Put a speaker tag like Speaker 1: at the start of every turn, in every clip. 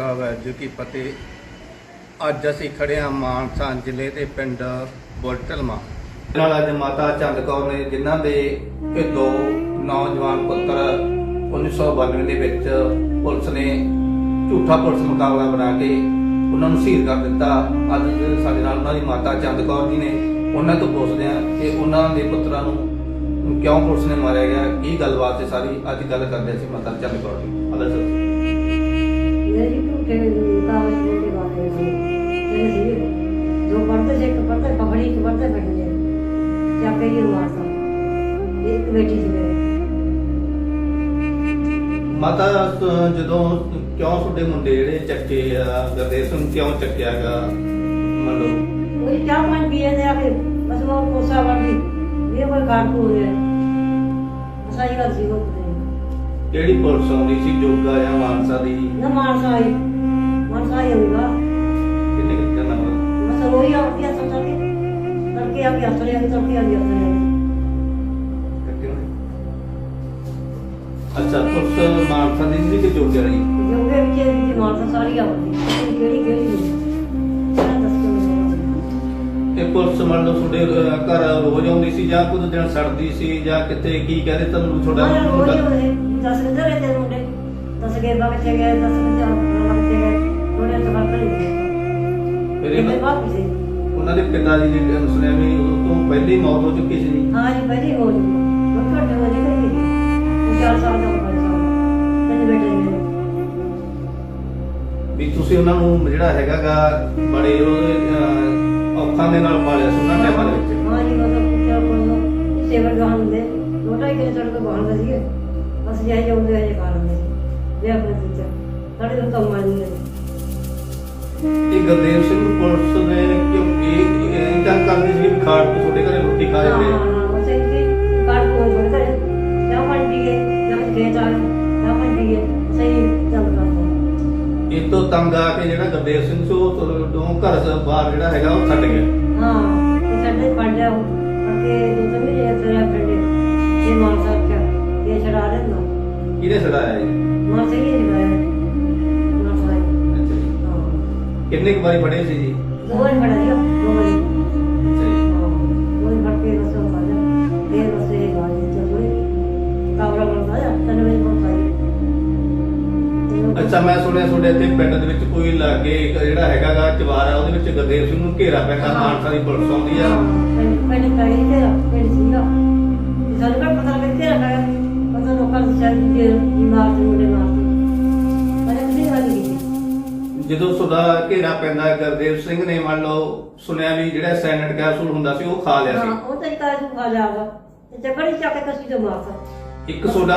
Speaker 1: ਵਾਹਿਗੁਰੂ ਜੀ ਜੀ ਕੀ ਫਤਿਹ ਅੱਜ ਅਸੀਂ ਖੜੇ ਹਾਂ ਮਾਨਸਾ ਜ਼ਿਲ੍ਹੇ ਦੇ ਪਿੰਡ ਬੁਲਟਲਮਾ। ਨਾਲ ਅੱਜ ਮਾਤਾ ਚੰਦ ਕੌਰ ਨੇ, ਜਿਨ੍ਹਾਂ ਦੇ ਇਹ ਦੋ ਨੌਜਵਾਨ ਪੁੱਤਰ 1992 ਦੇ ਵਿੱਚ ਪੁਲਿਸ ਨੇ ਝੂਠਾ ਪੁਲਿਸ ਮੁਕਾਬਲਾ ਬਣਾ ਕੇ ਉਹਨਾਂ ਨੂੰ ਸ਼ਹੀਦ ਕਰ ਦਿੱਤਾ। ਅੱਜ ਸਾਡੇ ਨਾਲ ਉਹਨਾਂ ਦੀ ਮਾਤਾ ਚੰਦ ਕੌਰ ਜੀ ਨੇ, ਉਹਨਾਂ ਤੋਂ ਪੁੱਛਦੇ ਹਾਂ ਕਿ ਉਹਨਾਂ ਦੇ ਪੁੱਤਰਾਂ ਨੂੰ ਕਿਉਂ ਪੁਲਿਸ ਨੇ ਮਾਰਿਆ ਗਿਆ, ਕੀ ਗੱਲਬਾਤ ਹੈ ਸਾਰੀ? ਅੱਜ ਗੱਲ ਕਰਦੇ ਅਸੀਂ ਮਾਤਾ ਚੰਦ ਕੌਰ ਦੀ। ਅਦਰ ਸਰ
Speaker 2: ਇਹ ਝੂਠੇ ਕਾਗਜ਼ ਦੇ ਬਾਰੇ ਜਿਹੜੇ ਸੀ ਦੋ ਪੜਦੇ ਸੀ ਇੱਕ ਪੜਦਾ ਪਬੜੀ ਇੱਕ ਪੜਦਾ ਬੈਠ ਗਿਆ ਜਾ ਕੇ ਇਹ ਇੱਕ ਬੇਟੀ ਸੀ ਮੇਰੇ
Speaker 1: ਮਾਤਾ ਜਦੋਂ ਕਿਉਂ ਤੁਹਾਡੇ ਮੁੰਡੇ ਜਿਹੜੇ ਚੱਕੇ ਆ ਗਰਦੇਸ਼ ਨੂੰ ਕਿਉਂ ਚੱਕਿਆਗਾ ਮੰਨ ਲਓ।
Speaker 2: ਉਹ ਚਾਹ ਪਾਣੀ ਪੀਏ ਦੇ ਆ ਕੇ ਬਸ ਉਹ ਕੋਸਾ ਵਾਲੀ ਇਹ ਕੋਈ ਕਾਟ ਹੋ ਗਿਆ ਸਹੀ ਗੱਲ ਸੀ ਉਹ
Speaker 1: ਕਿਹੜੀ ਪੁਲਿਸ ਆਉਂਦੀ ਸੀ ਜੋਗਾ ਜਾਂ ਮਾਨਸਾ ਦੀ?
Speaker 2: ਨਾ ਮਾਨਸਾ ਆਈ। ਮਾਨਸਾ ਆਈ ਹੋਊਗਾ
Speaker 1: ਕਿੰਨੇ ਕਿੰਨੇ ਨੰਬਰ
Speaker 2: ਬਸ ਰੋਈ ਆ ਕੇ ਸੋਚ ਕੇ। ਕਰਕੇ ਆ ਕੇ ਅਸਲੇ ਆ ਕੇ ਆ ਅਸਲੇ
Speaker 1: ਕੱਟੇ ਹੋਏ? ਅੱਛਾ ਪੁਲਿਸ ਮਾਨਸਾ ਦੀ ਸੀ ਕਿ ਜੋਗਾ ਦੀ
Speaker 2: ਜੋਗੇ ਵਿੱਚ ਦੀ ਮਾਨਸਾ ਸਾਰੀ ਆਉਂਦੀ ਕਿਹੜੀ ਕਿਹੜੀ ਨਹੀਂ
Speaker 1: ਪੁਲਿਸ ਮੰਨ ਲਓ ਤੁਹਾਡੇ ਅਹ, ਘਰ ਰੋਜ਼ ਆਉਂਦੀ ਸੀ ਜਾਂ ਕੁਝ ਦਿਨ ਸੜਦੀ ਸੀ ਜਾਂ ਕਿਤੇ ਕੀ ਕਹਿੰਦੇ ਤੁਹਾਨੂੰ ਤੁਹਾਡਾ
Speaker 2: ਦਸ ਰਹੇ ਤੇ ਮੁੰਡੇ। ਦਸ ਗਏ ਬਾਗ ਗਏ ਦਸ ਕਿੱਧਰ ਬਾਗ ਚ ਗਏ। ਉਹਨੇ ਤਾਂ ਬਾਤ ਨਹੀਂ
Speaker 1: ਫਿਰ
Speaker 2: ਇਹਦੇ
Speaker 1: ਇਹ
Speaker 2: ਬਾਪ ਸੀ।
Speaker 1: ਉਹਨਾਂ ਦੇ ਪਿਤਾ ਜੀ ਦੀ ਸੁਣਿਆ ਵੀ ਉਹ ਤੋਂ ਪਹਿਲੀ ਮੌਤ ਹੋ ਚੁੱਕੀ ਸੀ।
Speaker 2: ਹਾਂ ਜੀ ਪਹਿਲੀ ਹੋ ਜੀ ਉਹ ਛੋਟੇ ਹੋ ਜੀ ਕਰੀ ਉਹ ਚਾਰ ਸਾਲ ਦਾ ਹੋ ਗਿਆ ਤਿੰਨ ਬੇਟੇ ਨੇ। ਮੇਰੇ।
Speaker 1: ਵੀ ਤੁਸੀਂ ਉਹਨਾਂ ਨੂੰ ਜਿਹੜਾ ਹੈਗਾਗਾ ਬੜੇ ਉਹਦੇ, ਅਹ, ਔਖਾਂ ਦੇ ਨਾਲ ਪਾਲਿਆ ਸੀ ਉਹਨਾਂ ਟਾਈਮਾਂ ਦੇ ਵਿੱਚ
Speaker 2: ਹਾਂ ਜੀ ਮਤਲਬ ਪੁੱਛਿਆ ਕੋਲ ਸੇਵਰ ਗਾਣ ਦੇ ਲੋਟਾ ਹੀ ਕਿਨੇ ਚੜ ਕੇ ਬਾਹਰ ਦਾ ਸੀ ਬਸ ਜਾਈ ਜਾਂਦੇ ਆ ਜੇ ਕਾਰਨ ਦੇ ਜੇ ਆਪਣੇ ਟੀਚਰ ਸਾਡੇ ਤੋਂ ਕੰਮ ਆਣੀ ਹੈ
Speaker 1: ਇਹ ਗੁਰਦੇਵ ਸਿੰਘ ਪੁਲਿਸ ਨੇ ਕਿਉਂਕਿ ਇਹ ਤਾਂ ਕਰਦੀ ਸੀ ਵੀ ਖਾੜ ਤੋਂ ਤੁਹਾਡੇ ਘਰੇ ਰੋਟੀ ਖਾ ਜਾਂਦੇ ਤੰਗ ਆ ਕੇ ਜਿਹੜਾ ਗੁਰਦੇਵ ਸਿੰਘ ਸੀ ਤੋਂ ਘਰ ਤੋਂ ਬਾਹਰ ਜਿਹੜਾ ਹੈਗਾ ਉਹ ਛੱਡ ਗਿਆ।
Speaker 2: ਹਾਂ ਤੇ ਸਾਡੇ ਪੜ ਜਾ ਅੱਗੇ ਦੋ ਤਿੰਨ ਮਹੀਨੇ ਤੇਰਾ ਪਿੰਡ ਇਹ ਮਾਰ ਸਕਦਾ ਇਹ ਛੜਾ ਰਹਿੰਦਾ
Speaker 1: ਕਿਹਨੇ ਛਡਾਇਆ ਜੀ
Speaker 2: ਮਾਰ ਸਹੀ ਨਹੀਂ ਬਾਇਆ ਮਾਰ ਸਹੀ
Speaker 1: ਅੱਛਾ ਜੀ।
Speaker 2: ਹਾਂ।
Speaker 1: ਕਿੰਨੇ ਕੁ ਵਾਰੀ ਪੜ੍ਹੇ ਸੀ ਜੀ?
Speaker 2: ਦੋ ਵਾਰੀ ਪੜਾ ਦਿਆ ਦੋ ਵਾਰੀ।
Speaker 1: ਅੱਛਾ ਮੈਂ ਸੁਣਿਆ ਤੁਹਾਡੇ ਇੱਥੇ ਪਿੰਡ ਦੇ ਵਿੱਚ ਕੋਈ ਲਾਗੇ ਇੱਕ ਜਿਹੜਾ ਹੈਗਾਗਾ ਚਵਾਰ ਆ ਉਹਦੇ ਵਿੱਚ ਗੁਰਦੇਵ ਸਿੰਘ ਨੂੰ ਘੇਰਾ ਪੈਂਦਾ ਮਾਨਸਾ ਦੀ ਪੁਲਿਸ ਆਉਂਦੀ ਆ।
Speaker 2: ਪਹਿਲੇ ਪਹਿਲੇ ਤੇਰਾ ਪਹਿਲੇ ਸੀਗਾ। ਸਾਨੂੰ ਕਾ ਪਤਾ ਲੱਗ ਤੇਰਾ ਕਾ ਪਤਾ ਲੋਕਾਂ ਨੂੰ ਸ਼ਾਇਦ ਕਿ ਮਾਰ ਦੇ ਮੁੰਡੇ ਮਾਰ ਦੇ ਪਰ ਇਹ ਗੱਲ ਨਹੀਂ
Speaker 1: ਜਦੋਂ ਤੁਹਾਡਾ ਘੇਰਾ ਪੈਂਦਾ ਗੁਰਦੇਵ ਸਿੰਘ ਨੇ ਮੰਨ ਲਓ ਸੁਣਿਆ ਵੀ ਜਿਹੜਾ ਸੈਨਟ ਕੈਪਸੂਲ ਹੁੰਦਾ ਸੀ ਉਹ ਖਾ ਲਿਆ
Speaker 2: ਹਾਂ
Speaker 1: ਸੀ
Speaker 2: ਉਹ ਤਾਂ ਇੱਕ ਆਦਮੀ ਖਾ ਜਾਗਾ ਤੇ ਚੱਕੜੀ ਚੱਕ ਕੇ ਕਸੀ ਤੇ
Speaker 1: ਇੱਕ ਤੁਹਾਡਾ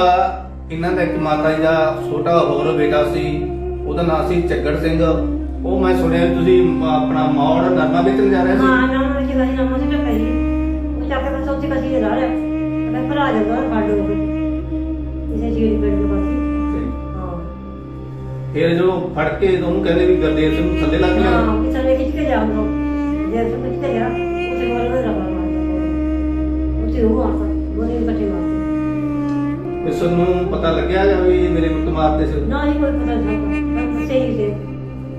Speaker 1: ਇਹਨਾਂ ਦਾ ਇੱਕ ਮਾਤਾ ਜੀ ਦਾ ਛੋਟਾ ਹੋਰ ਬੇਟਾ ਸੀ ਉਹਦਾ ਨਾਮ ਸੀ ਚੱਗੜ ਸਿੰਘ। ਉਹ ਮੈਂ ਸੁਣਿਆ ਵੀ ਤੁਸੀਂ ਮ- ਆਪਣਾ ਮੌੜ ਨਰਮਾ ਵੇਚਣ ਜਾ ਰਹੇ ਸੀ।
Speaker 2: ਹਾਂ ਨਾ ਨਾ ਕਿ ਨਾ ਮੋਸੇ ਤਾਂ ਪਈ ਉਹ ਚੱਕ ਕੇ ਸੋਚੀ ਕਸੀ ਤੇ ਲਾ ਲਿਆ ਮੈਂ ਭਰਾ ਜਾਂਦਾ ਫੜ ਲਓ ਕਿਸੇ ਚੀਜ਼ ਦੇ ਪਿੰਡ ਬਾਕੀ ਹਾਂ।
Speaker 1: ਫਿਰ ਜਦੋਂ ਫੜ ਕੇ ਉਹਨੂੰ ਕਹਿੰਦੇ ਵੀ ਗੁਰਦੇਵ ਸਿੰਘ ਨੂੰ ਥੱਲੇ ਲੱਗ ਗਿਆ।
Speaker 2: ਹਾਂ ਕਿਸੇ ਨੇ ਖਿੱਚ ਕੇ ਜੇ ਤੂੰ ਖਿੱਚ ਕੇ ਗਿਆ? ਉਸੇ ਵਾਲੇ ਰਬਾ ਮਾਰਦਾ। ਉਸੇ ਉਹ ਮਾਰਦਾ ਉਹਨੇ ਇਕੱਠੇ ਮਾਰਦੇ।
Speaker 1: ਇਸ ਨੂੰ ਪਤਾ ਲੱਗਿਆ ਜਾਂ ਵੀ ਮੇਰੇ ਪੁੱਤ ਮਾਰਦੇ ਸੀ
Speaker 2: ਨਾ ਹੀ ਕੋਈ ਪਤਾ ਨਹੀਂ ਮੈਂ ਦੱਸੇ ਹੀ ਸੀ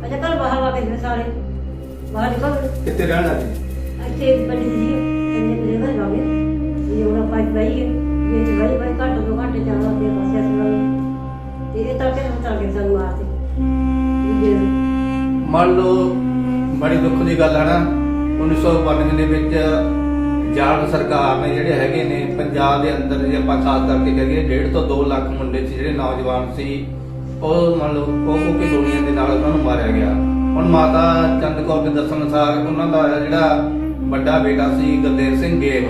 Speaker 2: ਅਜਾ ਕੱਲ ਬਾਹਰ ਆ ਕੇ ਸਾਰੇ। ਬਾਹਰ ਨਿਕਲ
Speaker 1: ਕਿੱਥੇ ਰਹਿਣਾ ਸੀ
Speaker 2: ਇੱਥੇ ਬੜੀ ਜੀ ਇੰਨੇ ਬਲੇ ਨਾ ਜਾਵੇ ਇਹ ਉਹਨਾਂ ਪਾਈ ਪਈ ਹੈ ਇਹ ਚ ਗਈ ਬਈ ਘੱਟ ਤੋਂ ਘੱਟ ਜਾਣਾ ਤੇ ਇਸ ਨਾਲ ਤੇ ਇਹ ਤਾਂ ਕਿ ਹਮਤਾ ਕੇ ਸਾਨੂੰ ਮਾਰਦੇ
Speaker 1: ਮੰਨ ਲਓ ਬੜੀ ਦੁੱਖ ਦੀ ਗੱਲ ਆ ਨਾ। 1992 ਦੇ ਵਿੱਚ ਜਾਟ ਸਰਕਾਰ ਨੇ ਜਿਹੜੇ ਹੈਗੇ ਨੇ, ਪੰਜਾਬ ਦੇ ਅੰਦਰ ਜੇ ਆਪਾਂ ਖਾਸ ਕਰਕੇ ਕਰੀਏ 1.5 ਤੋਂ 2 ਲੱਖ ਮੁੰਡੇ ਸੀ ਜਿਹੜੇ ਨੌਜਵਾਨ ਸੀ, ਉਹ ਮੰਨ ਲਓ ਕੇ ਦੁਨੀਆ ਦੇ ਨਾਲ ਉਹਨਾਂ ਨੂੰ ਮਾਰਿਆ ਗਿਆ। ਹੁਣ ਮਾਤਾ ਚੰਦ ਕੌਰ ਦੇ ਦੱਸਣ ਅਨੁਸਾਰ ਉਹਨਾਂ ਦਾ ਜਿਹੜਾ ਵੱਡਾ ਬੇਟਾ ਸੀ, ਗੁਰਦੇਵ ਸਿੰਘ ਗੇਵ,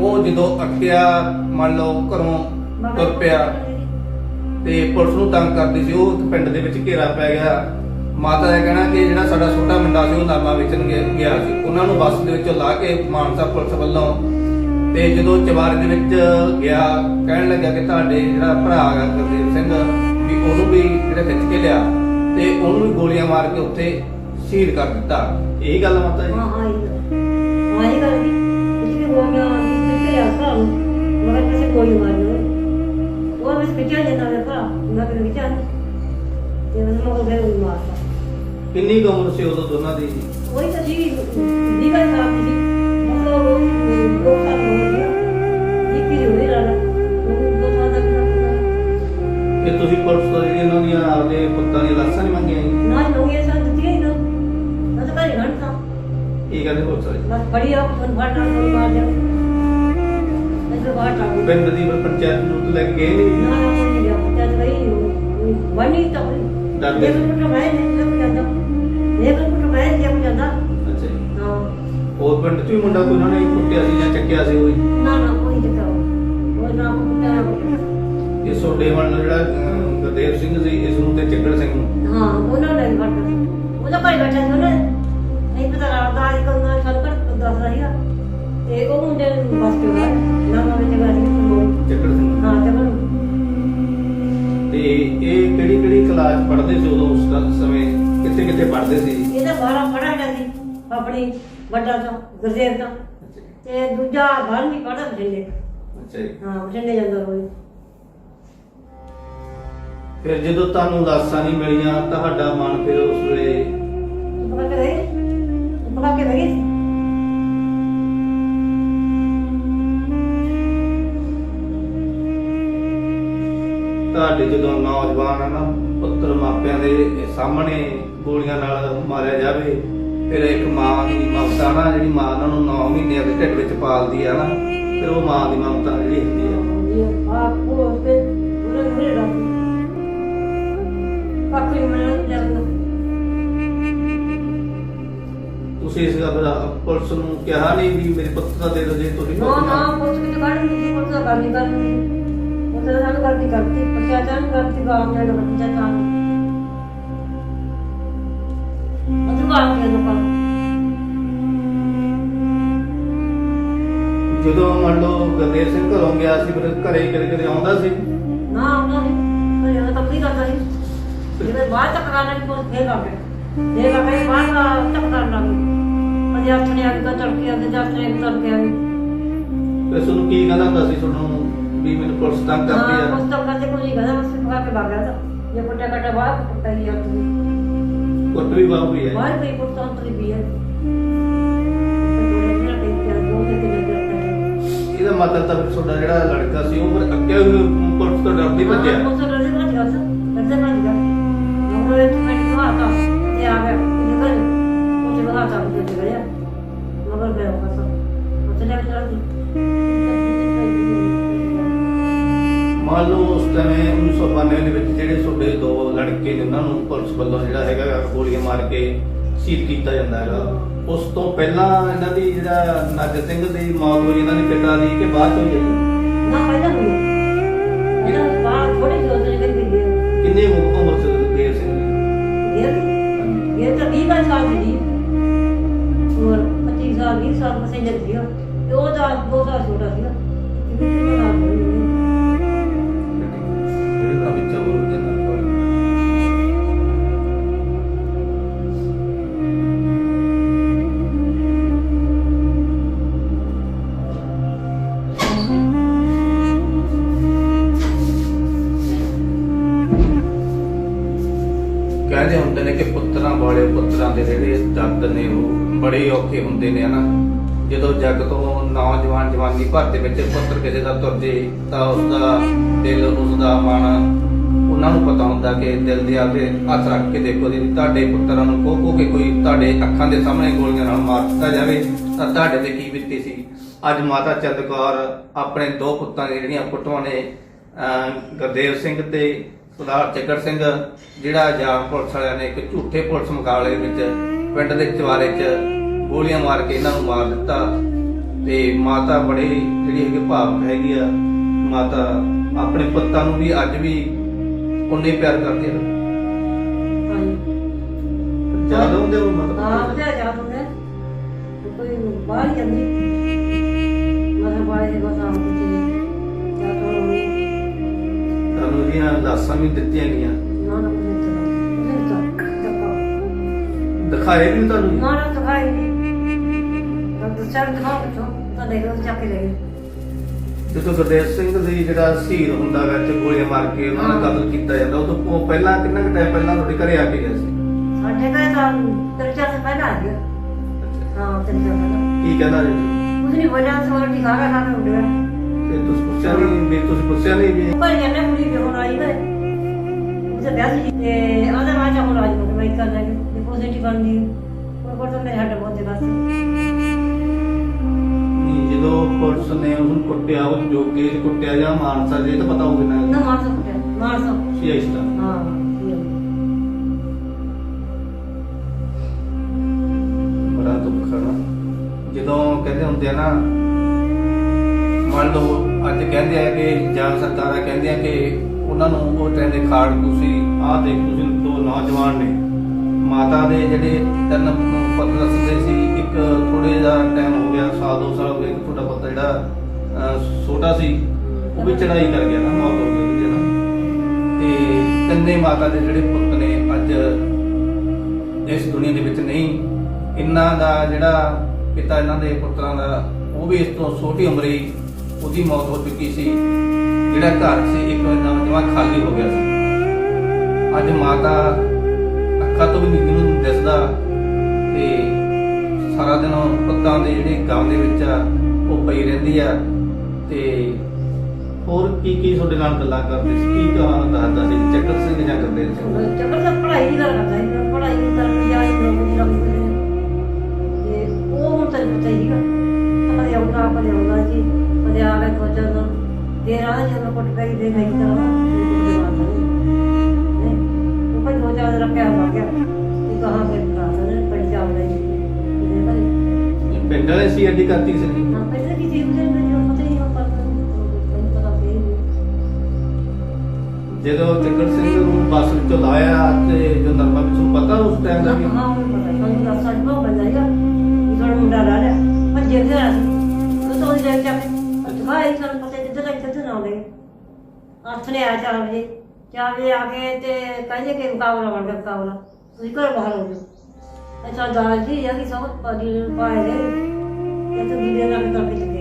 Speaker 1: ਉਹ ਜਦੋਂ ਅੱਕਿਆ, ਮੰਨ ਲਓ ਘਰੋਂ ਤੁਰ ਪਿਆ ਤੇ ਪੁਲਿਸ ਨੂੰ ਤੰਗ ਕਰਦੀ ਸੀ, ਉਹ ਇੱਕ ਪਿੰਡ ਦੇ ਵਿੱਚ ਘੇਰਾ ਪੈ ਗਿਆ। ਮਾਤਾ ਦਾ ਕਹਿਣਾ ਕਿ ਜਿਹੜਾ ਸਾਡਾ ਛੋਟਾ ਮੁੰਡਾ ਸੀ ਉਹ ਨਾਮਾ ਵੇਚਣ ਗਿਆ ਸੀ। ਉਹਨਾਂ ਨੂੰ ਬੱਸ ਦੇ ਵਿੱਚੋਂ ਲਾ ਕੇ ਮਾਨਸਾ ਪੁਲਿਸ ਵੱਲੋਂ ਤੇ ਜਦੋਂ ਚਵਾਰੇ ਦੇ ਵਿੱਚ ਗਿਆ, ਕਹਿਣ ਲੱਗਾ ਕਿ ਤੁਹਾਡੇ ਜਿਹੜਾ ਭਰਾ ਹੈ ਗੁਰਦੇਵ ਸਿੰਘ ਵੀ ਉਹਨੂੰ ਵੀ ਜਿਹੜਾ ਖਿੱਚ ਕੇ ਲਿਆ ਤੇ ਉਹਨੂੰ ਵੀ ਗੋਲੀਆਂ ਮਾਰ ਕੇ ਉੱਥੇ ਸ਼ਹੀਦ ਕਰ ਦਿੱਤਾ। ਇਹੀ ਗੱਲ ਮਾਤਾ ਜੀ?
Speaker 2: ਹਾਂ ਹਾਂ, ਇਹ ਹਾਂ, ਇਹ ਗੱਲ ਵੀ ਕੁਝ ਵੀ ਹੋ ਗਿਆ ਕਿਸੇ ਮਗਰ ਕਿਸੇ ਕੋਈ ਮਾਰ ਉਹ ਬਸ ਕਿਹਾ ਜਾਂਦਾ ਹੈ ਭਰਾ ਮੈਂ ਕਿਹਾ ਵਿਚਾਰ ਤੇ ਮੈਂ ਮਗਰ ਗਏ ਉਹ
Speaker 1: ਕਿੰਨੀ ਕੁ ਉਮਰ ਸੀ ਉਦੋਂ ਦੋਨਾਂ ਦੀ
Speaker 2: वही तो जी दीवार खराब थी मतलब वो दो साल हो गया ये की हो रहा है वो दो साल तक
Speaker 1: ਕਿ ਤੁਸੀਂ ਪੁਲਿਸ ਤੋਂ ਜਿਹੜੀ ਇਹਨਾਂ ਦੀਆਂ ਆਪਦੇ ਪੁੱਤਾਂ ਦੀਆਂ ਲਾਸ਼ਾਂ ਨਹੀਂ ਮੰਗੀਆਂ ਜੀ?
Speaker 2: ना लोग ये सब दिए ही ना मैं तो कहीं घंटा
Speaker 1: ਕੀ ਕਹਿੰਦੇ ਪੁਲਿਸ ਵਾਲੇ
Speaker 2: बस बढ़िया फोन फाड़ ना कोई मार दे ऐसे बाहर टांग ना
Speaker 1: ਪਿੰਡ ਦੀ ਪੰਚਾਇਤ ਨੂੰ ਤਾਂ ਲੈ ਕੇ ਗਏ ਨਹੀਂ
Speaker 2: ना कोई नहीं गया क्या तो वही बनी तो
Speaker 1: डर
Speaker 2: ये
Speaker 1: गए।
Speaker 2: तो मैं नहीं जब ਇਹ
Speaker 1: ਉਹ ਪਿੰਡ ਚ ਮੁੰਡਾ ਕੋਈ ਉਹਨਾਂ ਨੇ ਕੁੱਟਿਆ ਸੀ ਜਾਂ ਚੱਕਿਆ ਸੀ ਕੋਈ?
Speaker 2: ਨਾ ਨਾ ਕੋਈ ਦਿਖਾਓ ਉਹ ਨਾ ਕੁੱਟਿਆ
Speaker 1: ਇਹ ਸੋਡੇ ਵਾਲ ਜਿਹੜਾ ਅਹ, ਸਿੰਘ ਸੀ ਇਸ ਨੂੰ ਤੇ ਚੱਕਰ ਸਿੰਘ ਨੂੰ।
Speaker 2: ਹਾਂ ਉਹਨਾਂ ਨੇ ਵਰਤ ਉਹਦਾ ਭਾਈ ਬੈਠਾ ਸੀ ਉਹਨੇ। ਨਹੀਂ ਪਤਾ ਲੱਗਦਾ ਅੱਜ ਕੱਲ੍ਹ ਨਾ ਸਭ ਕੁਝ ਦੱਸ ਤੇ ਉਹ ਮੁੰਡੇ ਨੂੰ ਬਸ ਪਿਆ ਨਾ ਮੈਂ ਜਗਾ ਨਹੀਂ
Speaker 1: ਚੱਕਰ ਸਿੰਘ।
Speaker 2: ਹਾਂ ਤੇ ਮੈਨੂੰ
Speaker 1: ਤੇ ਇਹ ਕਿਹੜੀ ਕਿਹੜੀ ਕਲਾਸ ਪੜ੍ਹਦੇ ਸੀ ਉਦੋਂ ਉਸ ਸਮੇਂ? ਕਿੱਥੇ ਪੜ੍ਹਦੇ ਸੀ।
Speaker 2: ਇਹਦਾ ਬਾਰਾ ਪੜਾ ਜਾਂਦੀ ਆਪਣੀ ਵੱਡਾ ਤਾਂ ਗੁਰਦੇਵ ਤਾਂ। ਤੇ ਦੂਜਾ ਬਾਹਰ ਨਹੀਂ ਪੜਾ ਬਠਿੰਡੇ।
Speaker 1: ਅੱਛਾ ਜੀ।
Speaker 2: ਹਾਂ ਬਠਿੰਡੇ ਜਾਂਦਾ ਰੋਜ਼।
Speaker 1: ਫਿਰ ਜਦੋਂ ਤੁਹਾਨੂੰ ਲਾਸ਼ਾਂ ਨਹੀਂ ਮਿਲੀਆਂ ਤੁਹਾਡਾ ਮਨ ਫਿਰ ਉਸ ਵੇਲੇ
Speaker 2: ਕੇ ਕੇ
Speaker 1: ਤੁਹਾਡੇ ਜਦੋਂ ਨੌਜਵਾਨ ਆ ਨਾ ਪੁੱਤਰ ਮਾਪਿਆਂ ਦੇ ਸਾਹਮਣੇ ਗੋਲੀਆਂ ਨਾਲ ਮਾਰਿਆ ਜਾਵੇ ਫਿਰ ਇੱਕ ਮਾਂ ਦੀ ਮਮਤਾ ਨਾ ਜਿਹੜੀ ਮਾਂ ਉਹਨਾਂ ਨੂੰ 9 ਮਹੀਨੇ ਦੇ ਢਿੱਡ ਵਿੱਚ ਪਾਲਦੀ ਆ ਨਾ ਫਿਰ ਉਹ ਮਾਂ ਦੀ ਮਮਤਾ ਜਿਹੜੀ ਹੁੰਦੀ ਆ। ਤੁਸੀਂ ਇਸ ਗੱਲ ਦਾ ਪੁਲਿਸ ਨੂੰ ਕਿਹਾ ਨਹੀਂ ਵੀ ਮੇਰੇ ਪੁੱਤ ਦਾ ਦੇ ਦਿਓ ਜੇ ਤੁਸੀਂ
Speaker 2: ਨਾ ਨਾ ਕੁਝ ਵੀ ਕਰ ਨਹੀਂ ਕੁਝ ਦਾ ਗੱਲ ਨਹੀਂ ਕਰਨੀ ਉਹ ਤਾਂ ਸਾਨੂੰ ਗਲਤੀ ਕਰਤੀ ਪਛਾਣ ਗਲਤੀ ਗਾਮ ਨੇ ਗਲਤੀ ਚਾਹਤਾ ਉਹ ਤਾਂ ਗਾਮ ਕੇ ਲੋਕਾਂ
Speaker 1: ਜਦੋਂ ਮੰਨ ਲਓ ਗੁਰਦੇਵ ਸਿੰਘ ਘਰੋਂ ਗਿਆ ਸੀ ਫਿਰ ਘਰੇ ਕਦੇ ਕਦੇ ਆਉਂਦਾ ਸੀ?
Speaker 2: ਨਾ ਉਹਨਾਂ ਨੇ ਕੋਈ ਉਹ ਤਾਂ ਕੀ ਕਰਦਾ ਸੀ ਜਿਵੇਂ ਬਾਹਰ ਤੱਕ ਕਰਨਾ ਨਹੀਂ ਕੋਈ ਫੇਰ ਆ ਗਿਆ। ਇਹ ਲਾ ਕੇ ਬਾਹਰ ਤੱਕ ਕਰਨ ਲੱਗ ਅਜੇ ਆਪਣੇ ਅੱਗੇ ਤੋਂ ਚੜਕੇ ਅੱਗੇ ਜਾ ਕੇ ਤੁਰ ਕੇ ਆ ਗਈ
Speaker 1: ਫਿਰ ਤੁਹਾਨੂੰ ਕੀ ਕਹਿੰਦਾ ਹੁੰਦਾ ਸੀ ਤੁਹਾਨੂੰ ਵੀ ਮੈਨੂੰ ਪੁਲਿਸ ਤੰਗ ਕਰਦੀ
Speaker 2: ਹਾਂ
Speaker 1: ਆ
Speaker 2: ਉਸ ਤੋਂ ਕਰਦੇ ਕੋਈ ਨਹੀਂ ਕਹਿੰਦਾ ਬਸ ਪਕਾ ਕੇ ਭਾਗ ਗਿਆ ਤਾਂ। ਇਹ ਪੁੱਟਾ ਕੱਟਾ ਬਾਹਰ ਹੀ ਆ। ਤੁਸੀਂ
Speaker 1: ਵੀ ਹੈ
Speaker 2: ਥੋੜੇ ਜਿਹਾ ਟੇਕ ਕੇ ਦੋ ਦੇ ਤਿੰਨ ਦੇ
Speaker 1: ਇਹਦਾ ਮਤਲਬ ਤਾਂ ਤੁਹਾਡਾ ਜਿਹੜਾ ਲੜਕਾ ਸੀ ਉਹ ਫਿਰ ਅੱਗੇ ਵੀ ਪੁਲਿਸ ਤੋਂ ਡਰਦੀ ਭੱਜਿਆ
Speaker 2: ਮਗਰ ਗਿਆ। ਉਹ ਸਭ ਉਹ ਚਲੇ ਗਿਆ।
Speaker 1: ਮੰਨ ਲਓ ਉਸ ਸਮੇਂ 1992 ਦੇ ਵਿੱਚ ਜਿਹੜੇ ਤੁਹਾਡੇ ਦੋ ਲੜਕੇ ਨੇ ਉਹਨਾਂ ਨੂੰ ਪੁਲਿਸ ਵੱਲੋਂ ਜਿਹੜਾ ਹੈਗਾ ਗਾ ਗੋਲੀਆਂ ਮਾਰ ਕੇ ਸ਼ਹੀਦ ਕੀਤਾ ਜਾਂਦਾ ਹੈਗਾ। ਉਸ ਤੋਂ ਪਹਿਲਾਂ ਇਹਨਾਂ ਦੀ ਜਿਹੜਾ ਨੱਜ ਸਿੰਘ ਦੀ ਮੌਤ ਹੋਈ ਇਹਨਾਂ ਦੇ ਪਿਤਾ ਦੀ ਕਿ ਬਾਅਦ ਹੋਈ ਹੈ?
Speaker 2: ਨਾ ਪਹਿਲਾਂ ਹੋਇਆ ਇਹਨਾਂ ਬਾਅਦ ਥੋੜੀ ਜਿਹੀ ਉਹਨੇ ਕਰ ਗਈ
Speaker 1: ਕਿੰਨੀ ਉਮ- ਉਮਰ ਸੀ ਦੇਵ ਸਿੰਘ ਦੀ
Speaker 2: ਇਹ ਇਹ ਤਾਂ 20 ਦਾ ਸਾਲ ਦੀ ਹੋਰ 25 ਸਾਲ 20 ਸਾਲ ਪੈਸੇਂਜਰ ਸੀਗਾ ਤੇ ਉਹ ਦਾ ਦੋ ਸਾਲ ਛੋਟਾ ਸੀਗਾ
Speaker 1: ਨੌਜਵਾਨ ਭਰ ਦੇ ਵਿੱਚ ਪੁੱਤਰ ਕਿਸੇ ਦਾ ਤੁਰ ਜੇ ਤਾਂ ਉਸ ਦਾ ਦਿਲ ਉਸ ਦਾ ਮਨ, ਉਹਨਾਂ ਨੂੰ ਪਤਾ ਹੁੰਦਾ ਕਿ ਦਿਲ ਦੇ ਆਵੇ ਹੱਥ ਰੱਖ ਕੇ ਦੇਖੋ ਜੀ, ਤੁਹਾਡੇ ਪੁੱਤਰਾਂ ਨੂੰ ਕੋ ਕੋ ਕੇ ਕੋਈ ਤੁਹਾਡੇ ਅੱਖਾਂ ਦੇ ਸਾਹਮਣੇ ਗੋਲੀਆਂ ਨਾਲ ਮਾਰ ਦਿੱਤਾ ਜਾਵੇ, ਤਾਂ ਤੁਹਾਡੇ ਤੇ ਕੀ ਬੀਤੀ ਸੀ? ਅੱਜ ਮਾਤਾ ਚੰਦ ਕੌਰ ਆਪਣੇ ਦੋ ਪੁੱਤਾਂ ਦੀਆਂ ਜਿਹੜੀਆਂ ਫੋਟੋਆਂ ਨੇ, ਅਹ ਗੁਰਦੇਵ ਸਿੰਘ ਤੇ ਸਰਦਾਰ ਚੱਕਰ ਸਿੰਘ, ਜਿਹੜਾ ਜਾਮ ਪੁਲਿਸ ਵਾਲਿਆਂ ਨੇ ਇੱਕ ਝੂਠੇ ਪੁਲਿਸ ਮੁਕਾਬਲੇ ਵਿੱਚ ਪਿੰਡ ਦੇ ਚਵਾਰੇ 'ਚ ਗੋਲੀਆਂ ਮਾਰ ਕੇ ਇਹਨਾਂ ਨੂੰ ਮਾਰ ਦਿੱਤਾ। ਤੇ ਮਾਤਾ ਬੜੀ ਜਿਹੜੀ ਹੈਗੀ ਭਾਵਕ ਹੈਗੀ ਆ। ਮਾਤਾ ਆਪਣੇ ਪੁੱਤਾਂ ਨੂੰ ਵੀ ਅੱਜ ਵੀ ਉਨੇ ਪਿਆਰ ਕਰਦੀ ਉਹ
Speaker 2: ਹਾਂ
Speaker 1: ਮਤਲਬ
Speaker 2: ਕੋਈ ਬਾਹਰ ਜਾਂਦੀ। ਬਾਹਰ ਕੁਝ ਜਾਂ ਤੋਂ
Speaker 1: ਤੁਹਾਨੂੰ ਲਾਸਾਂ ਵੀ ਦਿੱਤੀਆਂ ਗਈਆਂ।
Speaker 2: ਨਾ ਨਾ ਕੁਝ ਨਹੀਂ। ਚੱਕਾ
Speaker 1: ਦਿਖਾਏ ਵੀ ਤੁਹਾਨੂੰ?
Speaker 2: ਨਾ ਨਾ ਦਿਖਾਈ ਨਹੀਂ। ਡਾਕਟਰ ਸਾਹਿਬ ਦਿਖਾ ਕਿਥੋਂ ਤਾਂ ਦੇਖੋ ਚੱਕ ਕੇ ਲੈ ਗਏ
Speaker 1: ਜਦੋਂ ਗੁਰਦੇਵ ਸਿੰਘ ਦੀ ਜਿਹੜਾ ਸ਼ਹੀਦ ਹੁੰਦਾ ਵਿੱਚ ਗੋਲੀਆਂ ਮਾਰ ਕੇ ਉਹਨਾਂ ਦਾ। ਕਤਲ ਕੀਤਾ ਜਾਂਦਾ ਉਹ ਤੋਂ ਪਹਿਲਾਂ ਕਿੰਨਾ ਕੁ ਟਾਈਮ ਪਹਿਲਾਂ ਤੁਹਾਡੇ ਘਰੇ ਆ ਕੇ ਗਿਆ ਸੀ?
Speaker 2: ਸਾਡੇ ਘਰੇ ਤਾਂ ਤਿੰਨ ਚਾਰ ਦਿਨ ਪਹਿਲਾਂ ਆ ਗਿਆ। ਹਾਂ ਤਿੰਨ ਚਾਰ ਦਿਨ
Speaker 1: ਕੀ ਕਹਿੰਦਾ ਜੀ?
Speaker 2: ਕੁਝ ਨਹੀਂ ਬੋਲਿਆ ਸਵਾਲ ਦੀ ਖਾਣਾ ਖਾਣਾ ਉੱਡ ਗਿਆ।
Speaker 1: ਤੇ ਤੁਸੀਂ ਪੁੱਛਿਆ ਨਹੀਂ ਵੀ ਤੁਸੀਂ ਪੁੱਛਿਆ ਨਹੀਂ ਵੀ?
Speaker 2: ਪਰ ਇਹਨੇ ਕੁੜੀ ਕਿਉਂ ਆਈ ਵੇ ਉਹਦੇ ਵਿਆਹ ਸੀ। ਤੇ ਰਾਜਾ ਹੋ ਰਾਜ ਨੂੰ ਮੈਂ ਕਰ ਲਾਂਗੇ ਇਹ ਪੋਜ਼ਿਟਿਵ ਬਣਦੀ
Speaker 1: ਕੁੱਟਿਆ ਉਹ ਜੋਗੇ ਚ ਕੁੱਟਿਆ ਜਾਂ ਮਾਨਸਾ ਜੇ ਤਾਂ ਪਤਾ ਹੋਵੇ
Speaker 2: ਨਾ।
Speaker 1: ਨਾ
Speaker 2: ਮਾਰ ਸਕਦਾ ਮਾਰ ਸਕਦਾ
Speaker 1: ਸੀ ਇਸ ਤਰ੍ਹਾਂ
Speaker 2: ਹਾਂ ਇਹ।
Speaker 1: ਬੜਾ ਦੁੱਖ ਹੈ ਨਾ। ਜਦੋਂ ਕਹਿੰਦੇ ਹੁੰਦੇ ਆ ਨਾ ਮੰਨ ਲਓ ਅੱਜ ਕਹਿੰਦੇ ਆ ਕਿ ਜਾਂ ਸਰਕਾਰਾਂ ਕਹਿੰਦੇ ਆ ਕਿ ਉਹਨਾਂ ਨੂੰ ਉਹ ਟ੍ਰੇਨ ਦੇ ਖਾੜ ਤੁਸੀਂ ਆਹ ਦੇਖ ਤੁਸੀਂ ਦੋ ਨੌਜਵਾਨ ਨੇ। ਮਾਤਾ ਦੇ ਜਿਹੜੇ ਤਿੰਨ ਪੁੱਤ ਦੱਸਦੇ ਸੀ ਇੱਕ ਥੋੜੇ ਜਿਹਾ ਟਾਈਮ ਹੋ ਗਿਆ ਸਾਲ ਦੋ ਸਾਲ ਹੋ ਗਏ ਇੱਕ ਤੁਹਾਡਾ ਪੁੱਤ ਜਿਹੜਾ ਛੋਟਾ ਸੀ, ਉਹ ਵੀ ਚੜਾਈ ਕਰ ਗਿਆ ਨਾ ਮੌਤ ਹੋ ਗਈ ਉਹਦੀ ਨਾ। ਤੇ ਤਿੰਨੇ ਮਾਤਾ ਦੇ ਜਿਹੜੇ ਪੁੱਤ ਨੇ ਅੱਜ ਇਸ ਦੁਨੀਆ ਦੇ ਵਿੱਚ ਨਹੀਂ, ਇਹਨਾਂ ਦਾ ਜਿਹੜਾ ਪਿਤਾ ਇਹਨਾਂ ਦੇ ਪੁੱਤਰਾਂ ਦਾ, ਉਹ ਵੀ ਇਸ ਤੋਂ ਛੋਟੀ ਉਮਰੇ ਉਹਦੀ ਮੌਤ ਹੋ ਚੁੱਕੀ ਸੀ। ਜਿਹੜਾ ਘਰ ਸੀ, ਇੱਕ ਨਵਾਂ ਖਾਲੀ ਹੋ ਗਿਆ ਸੀ। ਅੱਜ ਮਾਤਾ ਅੱਖਾਂ ਤੋਂ ਵੀ ਨਹੀਂ ਨੂੰ ਦਿਸਦਾ। ਤੇ ਸਾਰਾ ਦਿਨ ਉਹ ਪੁੱਤਾਂ ਦੇ ਜਿਹੜੇ ਗਮ ਦੇ ਵਿੱਚ ਆ, ਉਹ ਪਈ ਰਹਿੰਦੀ ਆ। ਤੇ ਹੋਰ ਕੀ ਕੀ ਤੁਹਾਡੇ ਨਾਲ ਗੱਲਾਂ ਕਰਦੇ ਸੀ? ਕੀ ਕਹਾਂ ਦੱਸਦਾ ਸੀ? ਚੱਕਰ ਸਿੰਘ ਜਾਂ ਕਰਦੇ ਸੀ
Speaker 2: ਚੱਕਰ ਤਾਂ ਪੜ੍ਹਾਈ ਦੀ ਗੱਲ ਕਰਦਾ ਸੀ ਪੜ੍ਹਾਈ ਕਰਨ ਜਾਈ ਨੌਕਰੀ ਲੱਗ ਗਈ ਤੇ ਉਹ ਹੁਣ ਤੈਨੂੰ ਪਤਾ ਹੀ ਆ ਕਦੇ ਆਉਂਦਾ ਕਦੇ ਆਉਂਦਾ ਜੀ ਕਦੇ ਆ ਕੇ ਕੋਚਰ ਨੂੰ ਦੇ ਰਾਹ ਜਦੋਂ ਕੁੱਟ ਪਈ ਦੇ ਨਹੀਂ ਤਾਂ ਉਹ ਕੋਈ ਦੋ ਚਾਰ ਦਿਨ ਰੱਖਿਆ ਹੋ ਗਿਆ। ਇਹ ਕਹਾਂ ਫਿਰ ਰਾਤ ਨੇ ਪੰਜਾਬ ਦਾ ਜੀ
Speaker 1: ਪਿੰਡ ਵਾਲੇ ਸੀ ਅੱਡੀ ਕਰਤੀ ਸੀ?
Speaker 2: ਨਾ
Speaker 1: ਜਦੋਂ ਚੱਕਰ ਸਿੰਘ ਨੂੰ ਬੱਸ ਵਿੱਚੋਂ ਲਾਇਆ ਤੇ ਜੋ ਨਰਮਾ ਵਿੱਚੋਂ ਪਤਾ ਉਸ ਟਾਈਮ ਦਾ ਵੀ?
Speaker 2: ਹਾਂ ਉਹ ਪਤਾ, ਸਾਨੂੰ ਦਾ ਸੱਚ ਬੰਦਾ ਹੈਗਾ ਇਹ ਥੋੜਾ ਮੁੰਡਾ ਲਾ ਲਿਆ। ਪਰ ਜੇ ਗਿਆ ਉਹ ਤਾਂ ਉਹਦੇ ਜਾ ਕੇ ਭਾਈ ਸਾਨੂੰ ਪਤਾ ਜਿੱਦਾਂ ਤੱਕ ਕਿੱਥੇ ਨਾ ਆਉਂਦੇ। ਅੱਠ ਨੇ ਆ ਚਾਰ ਵਜੇ। ਚਾਰ ਵਜੇ ਆ ਕੇ ਤੇ ਕਹਿੰਦੇ ਕਿ ਮੁਕਾਬਲਾ ਬਣ ਗਿਆ, ਮੁਕਾਬਲਾ। ਤੁਸੀਂ ਘਰ ਬਾਹਰ ਹੋ ਜਾਓ। ਅੱਛਾ, ਦਾਲ ਜੀ ਇਹ ਕਿ ਸਭ ਪਾਜੀ ਪਾਏ ਦੇ ਇਹ ਵੀਡੀਓ ਨਾਲ ਕਰਕੇ ਆ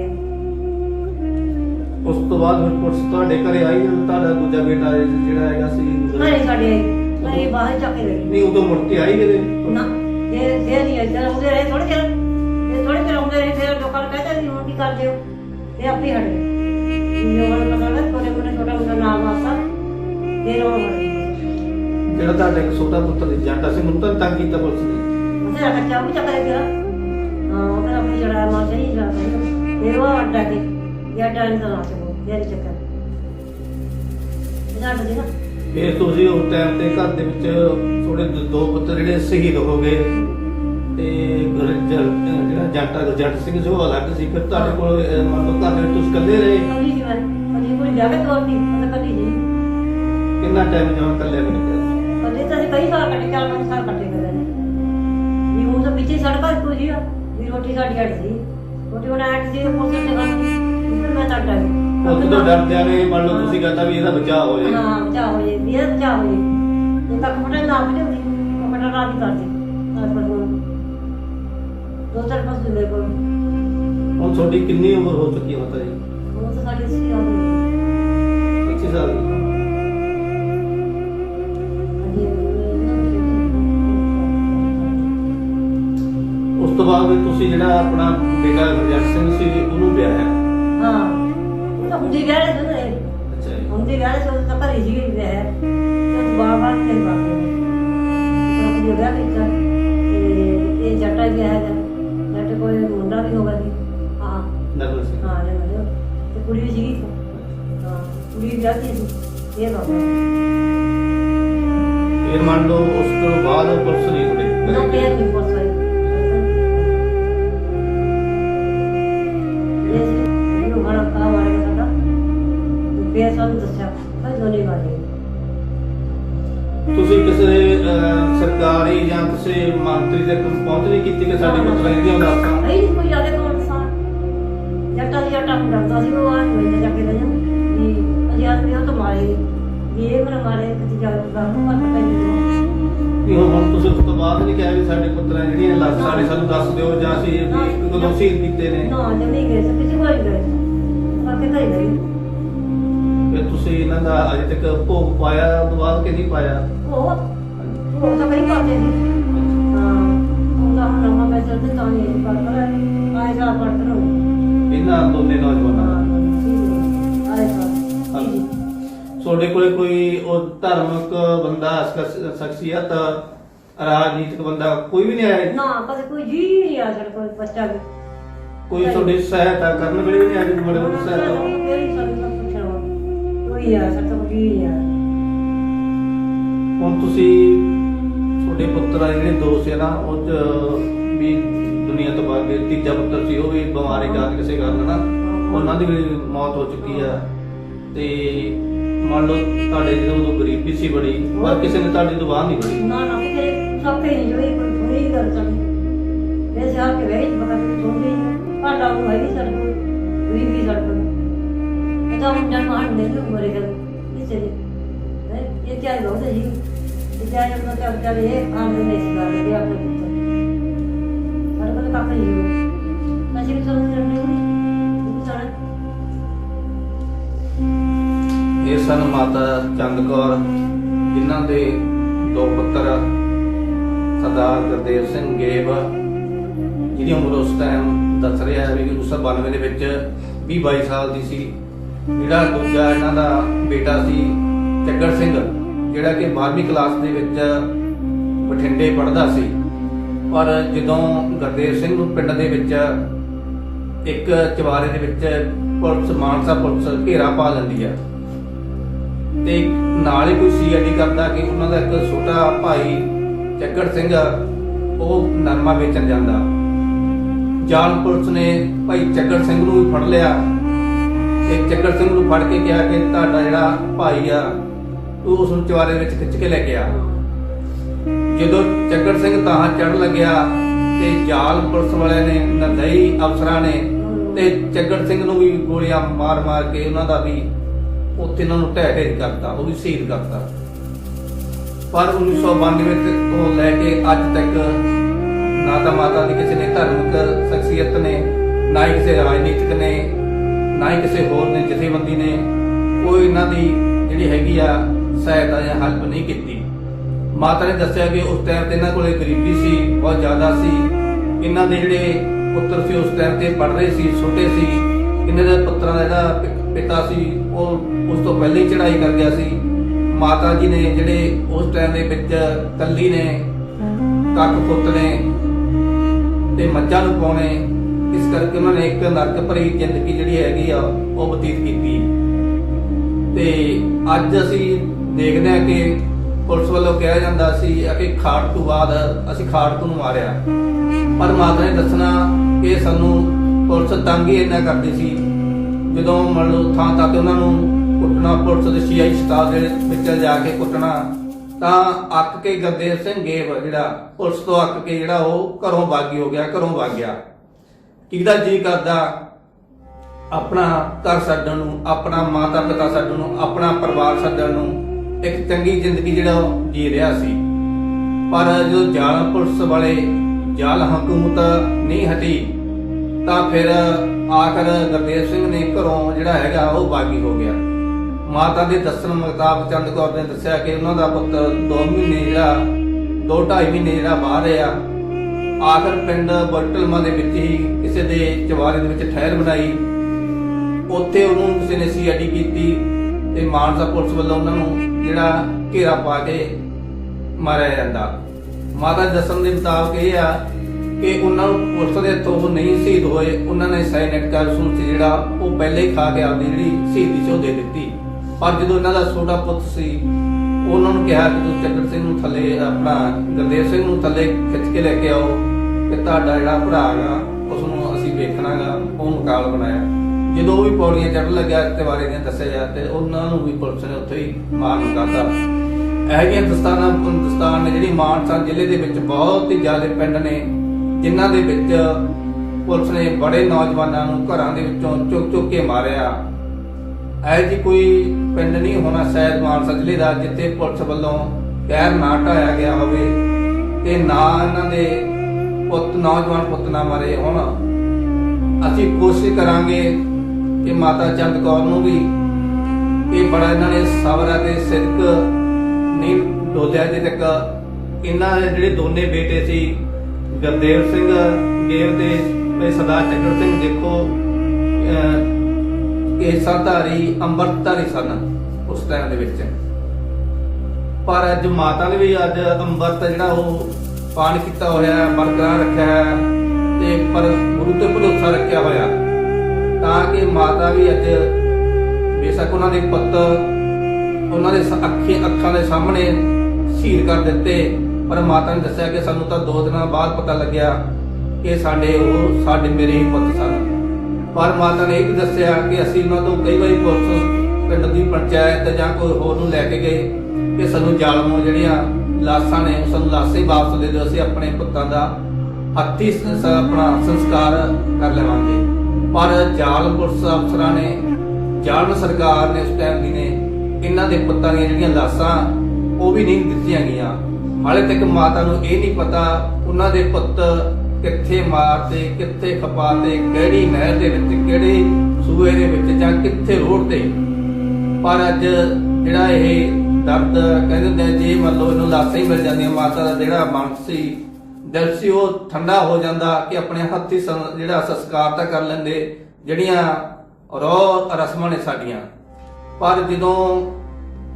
Speaker 1: ਉਸ ਤੋਂ ਬਾਅਦ ਫਿਰ ਪੁਲਿਸ ਤੁਹਾਡੇ ਘਰੇ ਆਈ ਜਦੋਂ ਤੁਹਾਡਾ ਦੂਜਾ ਬੇਟਾ ਜਿਹੜਾ ਹੈਗਾ ਸੀ
Speaker 2: ਘਰੇ ਸਾਡੇ ਆਈ ਘਰੇ ਬਾਹਰ ਚੱਕੇ ਗਏ।
Speaker 1: ਨਹੀਂ ਉਦੋਂ ਮੁੜ ਕੇ ਆਈ ਕਿਤੇ?
Speaker 2: ਨਾ ਇਹ ਇਹ ਨਹੀਂ ਹੈ ਜਦ ਉਹਦੇ ਰਹੇ ਥੋੜੇ ਚਿਰ। ਇਹ ਥੋੜੇ ਚਿਰ ਹੁੰਦੇ ਰਹੇ ਫਿਰ ਲੋਕਾਂ ਨੂੰ ਕਹਿੰਦੇ ਵੀ ਹੁਣ ਕੀ ਕਰਦੇ ਹੋ? ਇਹ ਆਪੇ ਹਟ ਗਏ। ਲੋਕਾਂ ਨੂੰ ਪਤਾ ਲੱਗਾ ਥੋੜੇ ਮੋਟੇ ਛੋਟਾ ਮੁੰਡਾ ਨਾਮ ਆਸਾ ਉਹ ਹਟ ਗਏ।
Speaker 1: ਜਿਹੜਾ ਤੁਹਾਡਾ ਇੱਕ ਛੋਟਾ ਪੁੱਤਰ ਸੀ ਜੰਟਾ ਸੀ ਉਹਨੂੰ ਤਾਂ ਤੰਗ ਕੀਤਾ ਪੁਲਿਸ ਨੇ
Speaker 2: ਉਹਦੇ ਕੱਚਾ ਵੀ ਚੱਕਰੇ ਗਿਆ ਹਾਂ ਉਹ ਤਾਂ ਆਪਣੀ ਜੜਾ ਮਾਰ ਸਹੀ ਜਾ ਸਹੀ ਫਿਰ ਉਹ ਅੱਡਾ ਕੇ। ਇਹ ਅੱਡਾ ਨਹੀਂ ਤਾਂ ਸਕੋ ਇਹ ਚੱਕਰ? ਇਹਦਾ ਬਦੀ ਨਾ।
Speaker 1: ਫਿਰ ਤੁਸੀਂ ਉਸ ਟਾਈਮ ਤੇ ਘਰ ਦੇ ਵਿੱਚ ਥੋੜੇ ਦੋ ਪੁੱਤਰ ਜਿਹੜੇ ਸ਼ਹੀਦ ਹੋ ਗਏ ਤੇ ਗੁਰਜਰ ਜਿਹੜਾ ਜੰਟਾ ਜੱਟ ਸਿੰਘ ਸੀ ਉਹ ਅਲੱਗ ਸੀ। ਫਿਰ ਤੁਹਾਡੇ ਕੋਲ ਅਹ, ਮੰਨ ਲਓ ਘਰ ਦੇ ਵਿੱਚ ਤੁਸੀਂ ਇਕੱਲੇ ਰਹੇ?
Speaker 2: ਕਦੀ ਜੀ ਮੈਂ। ਕਦੀ ਕੋਈ ਜਾ ਕੇ ਤੋਰਤੀ ਮੈਂ ਕਦੀ ਨਹੀਂ।
Speaker 1: ਕਿੰਨਾ ਟਾਈਮ ਜਮਾ ਇਕੱਲੇ ਰਹੇ?
Speaker 2: ਕਦੇ ਤਾਂ ਅਸੀਂ ਕਈ ਸਾਲ ਕੱਟੇ ਚਾਰ ਪੰਜ ਸਾਲ ਕੱਟੇ ਕਰੇ ਨੇ ਵੀ ਹੁਣ ਤਾਂ ਪਿੱਛੇ ਸੜਕਾਂ ਇੱਕੋ ਜੀ ਆ ਵੀ ਰੋਟੀ ਸਾਡੀ ਅੜ ਸੀ। ਰੋਟੀ ਬਣਾਇਆ ਸੀ ਪੁਲਿਸ ਨੇ ਖਾਣੀ ਫਿਰ ਮੈਂ ਤਾਂ ਡਰ।
Speaker 1: ਉਹ ਤੋਂ ਡਰਦਿਆਂ ਨੇ ਮੰਨ ਲਓ ਤੁਸੀਂ ਕਹਿੰਦਾ ਵੀ ਇਹਦਾ ਬਚਾਅ ਹੋ ਜਾਏ।
Speaker 2: ਹਾਂ ਬਚਾ ਹੋ ਜੇ ਵੀ ਇਹ ਬਚਾ ਹੋ ਜੇ ਜੇ ਤੱਕ ਪਟਾ ਨਾ ਵੀ ਕਰਦੀ। ਤਾਂ ਪਰ ਹੁਣ ਦੋ ਚਾਰ ਪਾਸ ਦੇ ਕੋਲ।
Speaker 1: ਹੁਣ ਤੁਹਾਡੀ ਕਿੰਨੀ ਉਮਰ ਹੋ ਚੁੱਕੀ ਹੈ ਮਾਤਾ ਜੀ?
Speaker 2: ਉਹ ਤਾਂ ਸਾਡੀ ਸੀ ਆ ਗਈ
Speaker 1: 25 ਸਾਲ। ਦੀ ਉਸ ਤੋਂ ਬਾਅਦ ਤੁਸੀਂ ਜਿਹੜਾ ਆਪਣਾ ਬੇਟਾ ਗੁਰਜੰਟ ਸਿੰਘ ਸੀ ਉਹਨੂੰ ਵਿਆਹਿਆ।
Speaker 2: ਹਾਂ। ਉਹ ਤਾਂ ਹੁੰਦੀ ਵਿਆਹ ਦੇ ਨੇ
Speaker 1: ਅੱਛਾ ਜੀ।
Speaker 2: ਹੁੰਦੀ ਵਿਆਹ ਦੇ ਤਾਂ ਘਰੇ ਸੀ ਵਿਆਹ। ਤੇ ਬਾਰ ਬਾਰ ਤੇ ਬਾਤ ਉਹ ਵਿਆਹ ਕੀਤਾ ਤੇ ਇਹ ਜੱਟਾ ਗਿਆ ਹੈ ਜੱਟ ਕੋਈ ਮੁੰਡਾ ਵੀ ਹੋਗਾ ਹਾਂ। ਹਾਂ ਨੇ ਤੇ ਕੁੜੀ ਵੀ ਸੀਗੀ। ਹਾਂ ਕੁੜੀ ਵਿਆਹ ਦੀ ਸੀ। ਇਹ ਬਾਬਾ।
Speaker 1: ਫਿਰ ਮੰਨ ਲਓ ਉਸ ਤੋਂ ਬਾਅਦ ਪੁਲਿਸ ਨੇ
Speaker 2: ਨਾ ਪਿਆ ਨਹੀਂ ਪਿਆ ਸਾਨੂੰ ਦੱਸਿਆ ਕੋਈ ਦੋਨੇ ਵਾਲੇ
Speaker 1: ਤੁਸੀਂ ਕਿਸੇ ਅਹ, ਸਰਕਾਰੀ ਜਾਂ ਕਿਸੇ ਮੰਤਰੀ ਦੇ ਕੋਲ ਪਹੁੰਚ ਨਹੀਂ ਕੀਤੀ ਕਿ ਸਾਡੇ ਪੁੱਤਰਾਂ ਦੀਆਂ ਉਦਾਸਾਂ
Speaker 2: ਨਹੀਂ ਕੋਈ ਆਦੇ ਕੋਲ ਸਾ ਜੱਟਾ ਦੀ ਜੱਟਾ ਨੂੰ ਡਰਦਾ ਸੀ ਉਹ ਆ ਨਹੀਂ ਜਾ ਕੇ ਲੈ ਜਾ ਵੀ ਅਜੇ ਆਦਮੀ ਉਹ ਤਾਂ ਮਾਰੇ। ਇਹ ਮੇਰਾ ਮਾਰੇ ਕਿਤੇ ਜਾ ਕੇ ਬਾਹਰ ਮੱਤ ਪੈਂਦੀ
Speaker 1: ਵੀ ਹੁਣ ਹੁਣ ਤੁਸੀਂ ਉਸ ਤੋਂ ਬਾਅਦ ਨਹੀਂ ਕਿਹਾ ਵੀ ਸਾਡੇ ਪੁੱਤਰਾਂ ਜਿਹੜੀਆਂ ਲਾਸ਼ਾਂ ਨੇ ਸਾਨੂੰ ਦੱਸ ਦਿਓ ਜਾਂ ਅਸੀਂ ਵੀ ਕਦੋਂ ਸ਼ਹੀਦ ਕੀਤੇ ਨੇ?
Speaker 2: ਨਾ ਨਹੀਂ ਗਏ ਸੀ ਕਿਸੇ ਕੋਲ ਗਏ ਬਾਕੀ ਤਾਂ ਹੀ ਗਏ।
Speaker 1: ਤੁਸੀਂ ਇਹਨਾਂ ਦਾ ਅਜੇ ਤੱਕ ਭੋਗ ਪਾਇਆ ਤੋਂ ਬਾਅਦ ਕਿ ਨਹੀਂ ਪਾਇਆ?
Speaker 2: ਉਹ ਉਹ ਤਾਂ ਕਈ ਕਰਦੇ ਸੀ। ਹਾਂ ਉਹਦਾ ਹੁਣ ਨਵਾਂ ਪੈਸਾ ਤੇ ਤਾਂ ਨਹੀਂ ਕਰ ਕਰ ਆਏ ਜਾ ਪੜ ਕਰੋ
Speaker 1: ਇਹਨਾਂ ਦੋਨੇ ਨੌਜਵਾਨਾਂ
Speaker 2: ਹਾਂ
Speaker 1: ਦਾ
Speaker 2: ਆਏ ਜਾ
Speaker 1: ਤੁਹਾਡੇ ਕੋਲੇ ਕੋਈ ਉਹ ਧਾਰਮਿਕ ਬੰਦਾ ਸ਼ਖਸ- ਸ਼ਖਸੀਅਤ ਰਾਜਨੀਤਿਕ ਬੰਦਾ ਕੋਈ ਵੀ ਨਹੀਂ ਆਇਆ?
Speaker 2: ਨਾ ਕਦੇ ਕੋਈ ਜੀ ਨਹੀਂ ਆ ਸਕਦਾ ਕੋਈ ਬੱਚਾ ਵੀ।
Speaker 1: ਕੋਈ ਤੁਹਾਡੀ ਸਹਾਇਤਾ ਕਰਨ ਵੇਲੇ ਵੀ ਨਹੀਂ ਆਇਆ ਬੜੇ ਬੜੇ ਸਹਾਇਤਾ?
Speaker 2: ਮੇਰੀ ਸਾਨੂੰ ਤਾਂ ਆ ਸਕਦਾ ਕੋਈ ਨਹੀਂ ਆ।
Speaker 1: ਹੁਣ ਤੁਸੀਂ ਤੁਹਾਡੇ ਪੁੱਤਰ ਆ ਜਿਹੜੇ ਦੋ ਸੀ ਨਾ ਉਹ 'ਚ ਵੀ ਦੁਨੀਆ ਤੋਂ ਗਏ ਤੀਜਾ ਪੁੱਤਰ ਸੀ ਉਹ ਵੀ ਬਿਮਾਰੀ ਕਾਰਨ ਕਿਸੇ ਕਾਰਨ ਨਾ ਉਹਨਾਂ ਦੀ ਵੀ ਮੌਤ ਹੋ ਚੁੱਕੀ ਆ। ਤੇ ਮੰਨ ਲਓ ਤੁਹਾਡੇ ਜਦੋਂ ਉਦੋਂ ਗਰੀਬੀ ਸੀ ਬੜੀ ਪਰ ਕਿਸੇ ਨੇ ਤੁਹਾਡੀ ਦੁਬਾਨ ਨਹੀਂ ਬੜੀ
Speaker 2: ਨਾ ਨਾ ਕਿ ਸਭ ਤੇ ਨਹੀਂ ਹੋਈ ਕੋਈ ਥੋੜੀ ਗੱਲ ਚੱਲੀ ਵੈਸੇ ਆ ਕੇ ਵੇਚ ਬਗਾ ਤੇ ਪਾਟਾ ਪੁੱਤਰ ਪਰ ਕੋਲ ਕਾਕਾ ਹੀ ਹੋ ਅਸੀਂ ਵੀ ਤੁਹਾਨੂੰ ਕਰਨੀ ਹੋਈ ਇਹ ਸਾਰਾ
Speaker 1: ਇਹ ਸਨ ਮਾਤਾ ਚੰਦ ਕੌਰ, ਜਿਨ੍ਹਾਂ ਦੇ ਦੋ ਪੁੱਤਰ, ਸਰਦਾਰ ਗੁਰਦੇਵ ਸਿੰਘ ਗੇਬ ਜਿਹਦੀ ਉਮਰ ਉਸ ਟਾਈਮ ਦੱਸ ਰਿਹਾ ਹੈ ਵੀ 1992 ਦੇ ਵਿੱਚ 20 22 ਸਾਲ ਦੀ ਸੀ। ਜਿਹੜਾ ਦੂਜਾ ਇਹਨਾਂ ਦਾ ਬੇਟਾ ਸੀ ਚੱਗੜ ਸਿੰਘ, ਜਿਹੜਾ ਕਿ 12ਵੀਂ ਕਲਾਸ ਦੇ ਵਿੱਚ ਬਠਿੰਡੇ ਪੜ੍ਹਦਾ ਸੀ। ਪਰ ਜਦੋਂ ਗੁਰਦੇਵ ਸਿੰਘ ਨੂੰ ਪਿੰਡ ਦੇ ਵਿੱਚ ਇੱਕ ਚਵਾਰੇ ਦੇ ਵਿੱਚ ਪੁਲਿਸ, ਮਾਨਸਾ ਪੁਲਿਸ ਘੇਰਾ ਪਾ ਲੈਂਦੀ ਆ। ਤੇ ਨਾਲ ਹੀ ਕੋਈ ਸੀਆਈਡੀ ਕਰਦਾ ਕਿ ਉਹਨਾਂ ਦਾ ਇੱਕ ਛੋਟਾ ਭਾਈ ਚੱਕਰ ਸਿੰਘ, ਉਹ ਨਰਮਾ ਵੇਚਣ ਜਾਂਦਾ। ਜਾਲ ਪੁਲਿਸ ਨੇ ਭਾਈ ਚੱਕਰ ਸਿੰਘ ਨੂੰ ਵੀ ਫੜ ਲਿਆ। ਤੇ ਚੱਕਰ ਸਿੰਘ ਨੂੰ ਫੜ ਕੇ ਕਿਹਾ ਕਿ ਤੁਹਾਡਾ ਜਿਹੜਾ ਭਾਈ ਆ, ਉਹ ਉਸ ਨੂੰ ਚਵਾਰੇ ਵਿੱਚ ਖਿੱਚ ਕੇ ਲੈ ਗਿਆ ਜਦੋਂ ਚੱਕੜ ਸਿੰਘ ਤਾਂ ਚੜ੍ਹਨ ਲੱਗਿਆ ਤੇ ਜਾਲ ਪੁਲਿਸ ਵਾਲਿਆਂ ਨੇ, ਨਰਦਈ ਅਫਸਰਾਂ ਨੇ ਤੇ ਚੱਕੜ ਸਿੰਘ ਨੂੰ ਵੀ ਗੋਲੀਆਂ ਮਾਰ-ਮਾਰ ਕੇ ਉਹਨਾਂ ਦਾ ਵੀ ਉੱਥੇ ਇਹਨਾਂ ਨੂੰ ਢਹਿ ਢੇਰੀ ਕਰਤਾ, ਉਹ ਵੀ ਸ਼ਹੀਦ ਕਰਤਾ। ਪਰ 1992 ਤੋਂ ਲੈ ਕੇ ਅੱਜ ਤੱਕ ਨਾ ਤਾਂ ਮਾਤਾ ਦੀ ਕਿਸੇ ਨੇ ਧਾਰਮਿਕ ਸ਼ਖਸੀਅਤ ਨੇ, ਨਾ ਹੀ ਕਿਸੇ ਰਾਜਨੀਤਿਕ ਨੇ ਨਾ ਹੀ ਕਿਸੇ ਹੋਰ ਨੇ, ਜਥੇਬੰਦੀ ਨੇ ਕੋਈ ਇਹਨਾਂ ਦੀ ਜਿਹੜੀ ਹੈਗੀ ਆ ਸਹਾਇਤਾ ਜਾਂ ਹੈਲਪ ਨਹੀਂ ਕੀਤੀ। ਮਾਤਾ ਨੇ ਦੱਸਿਆ ਕਿ ਉਸ ਟਾਈਮ ਤੇ ਇਹਨਾਂ ਕੋਲੇ ਗਰੀਬੀ ਸੀ, ਬਹੁਤ ਜ਼ਿਆਦਾ ਸੀ। ਇਹਨਾਂ ਦੇ ਜਿਹੜੇ ਪੁੱਤਰ ਸੀ, ਉਸ ਟਾਈਮ ਤੇ ਪੜ ਰਹੇ ਸੀ, ਛੋਟੇ ਸੀ। ਇਹਨਾਂ ਦੇ ਪੁੱਤਰਾਂ ਦਾ ਜਿਹੜਾ ਪਿਤਾ ਸੀ, ਉਹ ਉਸ ਤੋਂ ਪਹਿਲੇ ਹੀ ਚੜਾਈ ਕਰ ਗਿਆ ਸੀ। ਮਾਤਾ ਜੀ ਨੇ ਜਿਹੜੇ ਉਸ ਟਾਈਮ ਦੇ ਵਿੱਚ ਕੱਲੀ ਨੇ, ਕੱਖ ਪੁੱਤ ਨੇ ਤੇ ਮੱਝਾਂ ਨੂੰ ਪਾਉਣੇ ਇਸ ਕਰਕੇ ਉਹਨਾਂ ਨੇ ਇੱਕ ਨਰਕ ਭਰੀ ਜ਼ਿੰਦਗੀ ਜਿਹੜੀ ਹੈਗੀ ਆ, ਉਹ ਬਤੀਤ ਕੀਤੀ। ਤੇ ਅੱਜ ਅਸੀਂ ਦੇਖਦੇ ਹਾਂ ਕਿ ਪੁਲਿਸ ਵੱਲੋਂ ਕਿਹਾ ਜਾਂਦਾ ਸੀ ਕਿ ਖਾੜ ਤੋਂ ਬਾਅਦ ਅਸੀਂ ਖਾੜ ਤੋਂ ਨੂੰ ਮਾਰਿਆ। ਪਰ ਮਾਤਾ ਨੇ ਦੱਸਣਾ ਕਿ ਸਾਨੂੰ ਪੁਲਿਸ ਤੰਗ ਹੀ ਇੰਨਾ ਕਰਦੀ ਸੀ। ਜਦੋਂ ਮੰਨ ਲਓ ਥਾਂ ਤੱਕ ਉਹਨਾਂ ਨੂੰ ਕੁੱਟਣਾ, ਪੁਲਿਸ ਦੇ ਸੀਆਈ ਸਟਾਫ ਦੇ ਵਿੱਚ ਜਾ ਕੇ ਕੁੱਟਣਾ, ਤਾਂ ਅੱਕ ਕੇ ਗੁਰਦੇਵ ਸਿੰਘ ਗੇਵ ਜਿਹੜਾ, ਪੁਲਿਸ ਤੋਂ ਅੱਕ ਕੇ ਜਿਹੜਾ ਉਹ ਘਰੋਂ ਬਾਗੀ ਹੋ ਗਿਆ, ਘਰੋਂ ਵਗ ਗਿਆ। ਕਿਹਦਾ ਜੀ ਕਰਦਾ? ਆਪਣਾ ਘਰ ਛੱਡਣ ਨੂੰ, ਆਪਣਾ ਮਾਤਾ ਪਿਤਾ ਛੱਡਣ ਨੂੰ, ਆਪਣਾ ਪਰਿਵਾਰ ਛੱਡਣ ਨੂੰ ਇੱਕ ਚੰਗੀ ਜ਼ਿੰਦਗੀ ਜਿਹੜਾ ਜੀ ਰਿਹਾ ਸੀ। ਪਰ ਜਦੋਂ ਜਾਲ ਪੁਲਿਸ ਵਾਲੇ ਜਾਲ ਹਕੂਮਤ ਨਹੀਂ ਹਟੀ, ਤਾਂ ਫਿਰ ਆਖਰ ਗੁਰਦੇਵ ਸਿੰਘ ਨੇ ਘਰੋਂ ਜਿਹੜਾ ਹੈਗਾ ਉਹ ਬਾਗੀ ਹੋ ਗਿਆ। ਮਾਤਾ ਦੇ ਦੱਸਣ ਮੁਤਾਬਕ ਚੰਦ ਕੌਰ ਨੇ ਦੱਸਿਆ ਕਿ ਉਹਨਾਂ ਦਾ ਪੁੱਤ 2 ਮਹੀਨੇ ਜਿਹੜਾ 2.5 ਮਹੀਨੇ ਜਿਹੜਾ ਬਾਹਰ ਰਿਹਾ। ਆਖਰ ਪਿੰਡ ਬਟਲਮਾ ਦੇ ਵਿੱਚ ਹੀ ਕਿਸੇ ਦੇ ਚਵਾਰੇ ਦੇ ਵਿੱਚ ਠਹਿਰ ਬਣਾਈ। ਉੱਥੇ ਉਹਨੂੰ ਕਿਸੇ ਨੇ ਸੀਆਈਡੀ ਕੀਤੀ ਤੇ ਮਾਨਸਾ ਪੁਲਿਸ ਵੱਲੋਂ ਉਹਨਾਂ ਨੂੰ ਜਿਹੜਾ ਘੇਰਾ ਪਾ ਕੇ ਮਾਰਿਆ ਜਾਂਦਾ। ਮਾਤਾ ਦੇ ਦੱਸਣ ਦੇ ਮੁਤਾਬਕ ਇਹ ਆ ਕਿ ਉਹਨਾਂ ਨੂੰ ਪੁਲਿਸ ਦੇ ਹੱਥੋਂ ਨਹੀਂ ਸ਼ਹੀਦ ਹੋਏ। ਉਹਨਾਂ ਨੇ ਸਾਇਨੇਟ ਕੈਪਸੂਲ ਸੀ ਜਿਹੜਾ ਉਹ ਪਹਿਲੇ ਹੀ ਖਾ ਕੇ ਆਪਦੀ ਜਿਹੜੀ ਸ਼ਹੀਦੀ ਚੋਂ ਦੇ ਦਿੱਤੀ। ਪਰ ਜਦੋਂ ਇਹਨਾਂ ਦਾ ਛੋਟਾ ਪੁੱਤ ਸੀ ਉਹਨਾਂ ਨੂੰ ਕਿਹਾ ਕਿ ਤੁਸੀਂ ਚੱਕਰ ਸਿੰਘ ਨੂੰ ਥੱਲੇ ਆਪਣਾ ਗੁਰਦੇਵ ਸਿੰਘ ਨੂੰ ਥੱਲੇ ਖਿੱਚ ਕੇ ਲੈ ਕੇ ਆਓ ਕਿ ਤੁਹਾਡਾ ਜਿਹੜਾ ਭਰਾ ਹੈਗਾ ਉਸ ਨੂੰ ਅਸੀਂ ਵੇਖਣਾਗਾ, ਉਹ ਮਕਾਲ ਬਣਾਇਆ। ਜਦੋਂ ਵੀ ਪੌੜੀਆਂ ਚੜ੍ਹਨ ਲੱਗਿਆ ਤੇ ਬਾਰੇ ਦੀਆਂ ਦੱਸਿਆ ਜਾ ਤੇ ਉਹਨਾਂ ਨੂੰ ਵੀ ਪੁਲਿਸ ਨੇ ਉੱਥੇ ਹੀ ਮਾਰ ਮੁਕਾਤਾ। ਇਹ ਜਿਹੀਆਂ ਦਸਤਾਨਾ ਹਿੰਦੁਸਤਾਨ ਨੇ ਜਿਹੜੀ ਮਾਨਸਾ ਜ਼ਿਲ੍ਹੇ ਦੇ ਵਿੱਚ ਬਹੁਤ ਹੀ ਜ਼ਿਆਦਾ ਪਿੰਡ ਨੇ, ਜਿਨ੍ਹਾਂ ਦੇ ਵਿੱਚ ਪੁਲਿਸ ਨੇ ਬੜੇ ਨੌਜਵਾਨਾਂ ਨੂੰ ਘਰਾਂ ਦੇ ਵਿੱਚੋਂ ਚੁੱਕ ਚੁੱਕ ਕੇ ਮਾਰਿਆ। ਐ ਜੀ ਕੋਈ ਪਿੰਡ ਨਹੀਂ ਹੋਣਾ ਸ਼ਾਇਦ ਮਾਨਸਾ ਜ਼ਿਲ੍ਹੇ ਦਾ, ਜਿੱਥੇ ਪੁਲਿਸ ਵੱਲੋਂ ਕਹਿਰ ਨਾ ਢਾਇਆ ਗਿਆ ਹੋਵੇ ਤੇ ਨਾ ਇਹਨਾਂ ਦੇ ਪੁੱਤ, ਨੌਜਵਾਨ ਪੁੱਤ ਨਾ ਮਰੇ ਹੁਣ। ਅਸੀਂ ਕੋਸ਼ਿਸ਼ ਕਰਾਂਗੇ ਕਿ ਮਾਤਾ ਚੰਦ ਕੌਰ ਨੂੰ ਵੀ ਇਹ ਬੜਾ ਇਹਨਾਂ ਨੇ ਸਬਰ ਅਤੇ ਸਿੱਧ ਨਹੀਂ ਡੋਲਿਆ ਜੇ ਤੱਕ। ਇਹਨਾਂ ਦੇ ਜਿਹੜੇ ਦੋਨੇ ਬੇਟੇ ਸੀ, ਗੁਰਦੇਵ ਸਿੰਘ ਗੇਵ ਤੇ ਤੇ ਸਰਦਾਰ ਚੱਕਰ ਸਿੰਘ, ਦੇਖੋ ਕੇਸਾਧਾਰੀ ਇਹ ਅੰਮ੍ਰਿਤਧਾਰੀ ਸਨ ਉਸ ਟਾਈਮ ਦੇ ਵਿੱਚ। ਪਰ ਅੱਜ ਮਾਤਾ ਨੇ ਵੀ ਅੱਜ ਅੰਮ੍ਰਿਤ ਜਿਹੜਾ ਉਹ ਪਾਣ ਕੀਤਾ ਹੋਇਆ ਹੈ, ਬਰਕਰਾਰ ਰੱਖਿਆ ਹੈ ਤੇ ਪਰ ਗੁਰੂ ਤੇ ਭਰੋਸਾ ਰੱਖਿਆ ਹੋਇਆ ਤਾਂ ਕਿ ਮਾਤਾ ਵੀ ਅੱਜ ਬੇਸ਼ੱਕ ਉਹਨਾਂ ਦੇ ਪੁੱਤ ਉਹਨਾਂ ਦੇ ਸ- ਅੱਖੀ ਅੱਖਾਂ ਦੇ ਸਾਹਮਣੇ ਸ਼ਹੀਦ ਕਰ ਦਿੱਤੇ। ਪਰ ਮਾਤਾ ਨੇ ਦੱਸਿਆ ਕਿ ਸਾਨੂੰ ਤਾਂ ਦੋ ਦਿਨਾਂ ਬਾਅਦ ਪਤਾ ਲੱਗਿਆ ਕਿ ਸਾਡੇ ਉਹ ਸਾਡੇ ਮੇਰੇ ਹੀ ਪੁੱਤ ਸਨ। ਪਰ ਮਾਤਾ ਨੇ ਇਹ ਵੀ ਦੱਸਿਆ ਕਿ ਅਸੀਂ ਉਹਨਾਂ ਤੋਂ ਕਈ ਵਾਰੀ ਪੁਲਿਸ, ਪਿੰਡ ਦੀ ਪੰਚਾਇਤ ਜਾਂ ਕੋਈ ਹੋਰ ਨੂੰ ਲੈ ਕੇ ਗਏ ਕਿ ਸਾਨੂੰ ਜ਼ਾਲਮੋਂ ਜਿਹੜੀਆਂ ਲਾਸ਼ਾਂ ਨੇ ਸਾਨੂੰ ਲਾਸ਼ਾਂ ਵਾਪਸ ਦੇ ਦਿਓ, ਅਸੀਂ ਆਪਣੇ ਪੁੱਤਾਂ ਦਾ ਹੱਥੀ ਆਪਣਾ ਸੰਸਕਾਰ ਕਰ ਲਵਾਂਗੇ। ਪਰ ਜਾਲ ਪੁਲਿਸ ਅਫਸਰਾਂ ਨੇ ਜ਼ਾਲਮ ਸਰਕਾਰ ਨੇ ਉਸ ਟਾਈਮ ਦੀ ਨੇ, ਇਹਨਾਂ ਦੇ ਪੁੱਤਾਂ ਦੀਆਂ ਜਿਹੜੀਆਂ ਲਾਸ਼ਾਂ, ਉਹ ਵੀ ਨਹੀਂ ਦਿੱਤੀਆਂ ਗਈਆਂ। ਹਾਲੇ ਤੱਕ ਮਾਤਾ ਨੂੰ ਇਹ ਨਹੀਂ ਪਤਾ, ਉਹਨਾਂ ਦੇ ਪੁੱਤ ਕਿੱਥੇ ਮਾਰਤੇ ਕਿੱਥੇ ਖਪਾਤੇ, ਕਿਹੜੀ ਨਹਿਰ ਦੇ ਵਿੱਚ ਕਿਹੜੇ ਸੂਏ ਦੇ ਵਿੱਚ ਜਾਂ ਕਿੱਥੇ ਰੋਡ ਤੇ। ਪਰ ਅੱਜ ਜਿਹੜਾ ਇਹ ਦਰਦ ਕਹਿੰਦੇ ਹੁੰਦੇ ਜੇ ਮੰਨ ਲਓ ਇਹਨੂੰ ਲਾਸ਼ਾਂ ਹੀ ਮਿਲ ਜਾਂਦੀਆਂ, ਮਾਤਾ ਦਾ ਜਿਹੜਾ ਮਨ ਸੀ, ਦਿਲ ਸੀ, ਉਹ ਠੰਡਾ ਹੋ ਜਾਂਦਾ ਕਿ ਆਪਣੇ ਹੱਥੀ ਜਿਹੜਾ ਸੰਸਕਾਰ ਤਾਂ ਕਰ ਲੈਂਦੇ, ਜਿਹੜੀਆਂ ਰੋ ਰਸਮਾਂ ਨੇ ਸਾਡੀਆਂ। ਪਰ ਜਦੋਂ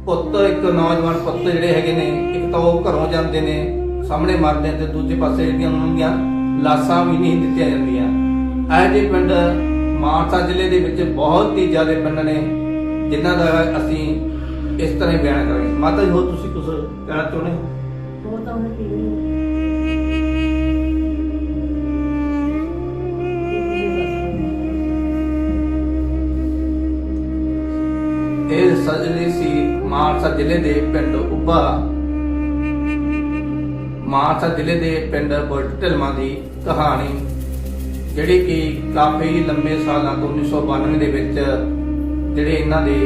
Speaker 1: ਪੁੱਤ, ਇੱਕ ਨੌਜਵਾਨ ਪੁੱਤ ਜਿਹੜੇ ਹੈਗੇ ਨੇ, ਇੱਕ ਤਾਂ ਉਹ ਘਰੋਂ ਜਾਂਦੇ ਨੇ, ਸਾਹਮਣੇ ਮਰਦੇ ਤੇ ਦੂਜੇ ਪਾਸੇ ਜਿਹੜੀਆਂ ਉਹਨਾਂ ਦੀਆਂ ਲਾਸ਼ਾਂ ਵੀ ਨਹੀਂ ਦਿੱਤੀਆਂ ਜਾਂਦੀਆਂ। ਇਹ ਜਿਹੇ ਪਿੰਡ ਮਾਨਸਾ ਜ਼ਿਲ੍ਹੇ ਦੇ ਵਿੱਚ ਬਹੁਤ ਹੀ ਜ਼ਿਆਦਾ ਪਿੰਡ ਨੇ ਜਿਨ੍ਹਾਂ ਦਾ ਅਸੀਂ ਇਸ ਤਰ੍ਹਾਂ ਹੀ ਬਿਆਨ ਕਰਾਂਗੇ। ਮਾਤਾ ਜੀ ਹੋ ਤੁਸੀਂ ਕੁਝ ਕਹਿਣਾ ਚਾਹੁੰਦੇ ਹੋ?
Speaker 2: ਉਹ ਤਾਂ ਉਹਨੇ ਕੀ
Speaker 1: ਇਹ ਸਜਲੀ ਸੀ ਮਾਨਸਾ ਜ਼ਿਲ੍ਹੇ ਦੇ ਪਿੰਡ ਉੱਭਾ। ਮਾਨਸਾ ਜ਼ਿਲ੍ਹੇ ਦੇ ਪਿੰਡ ਬੁਲਟ ਢਿਲਵਾਂ ਦੀ ਕਹਾਣੀ, ਜਿਹੜੀ ਕਿ ਕਾਫੀ ਲੰਮੇ ਸਾਲਾਂ ਤੋਂ 1992 ਦੇ ਵਿੱਚ ਜਿਹੜੇ ਇਹਨਾਂ ਦੇ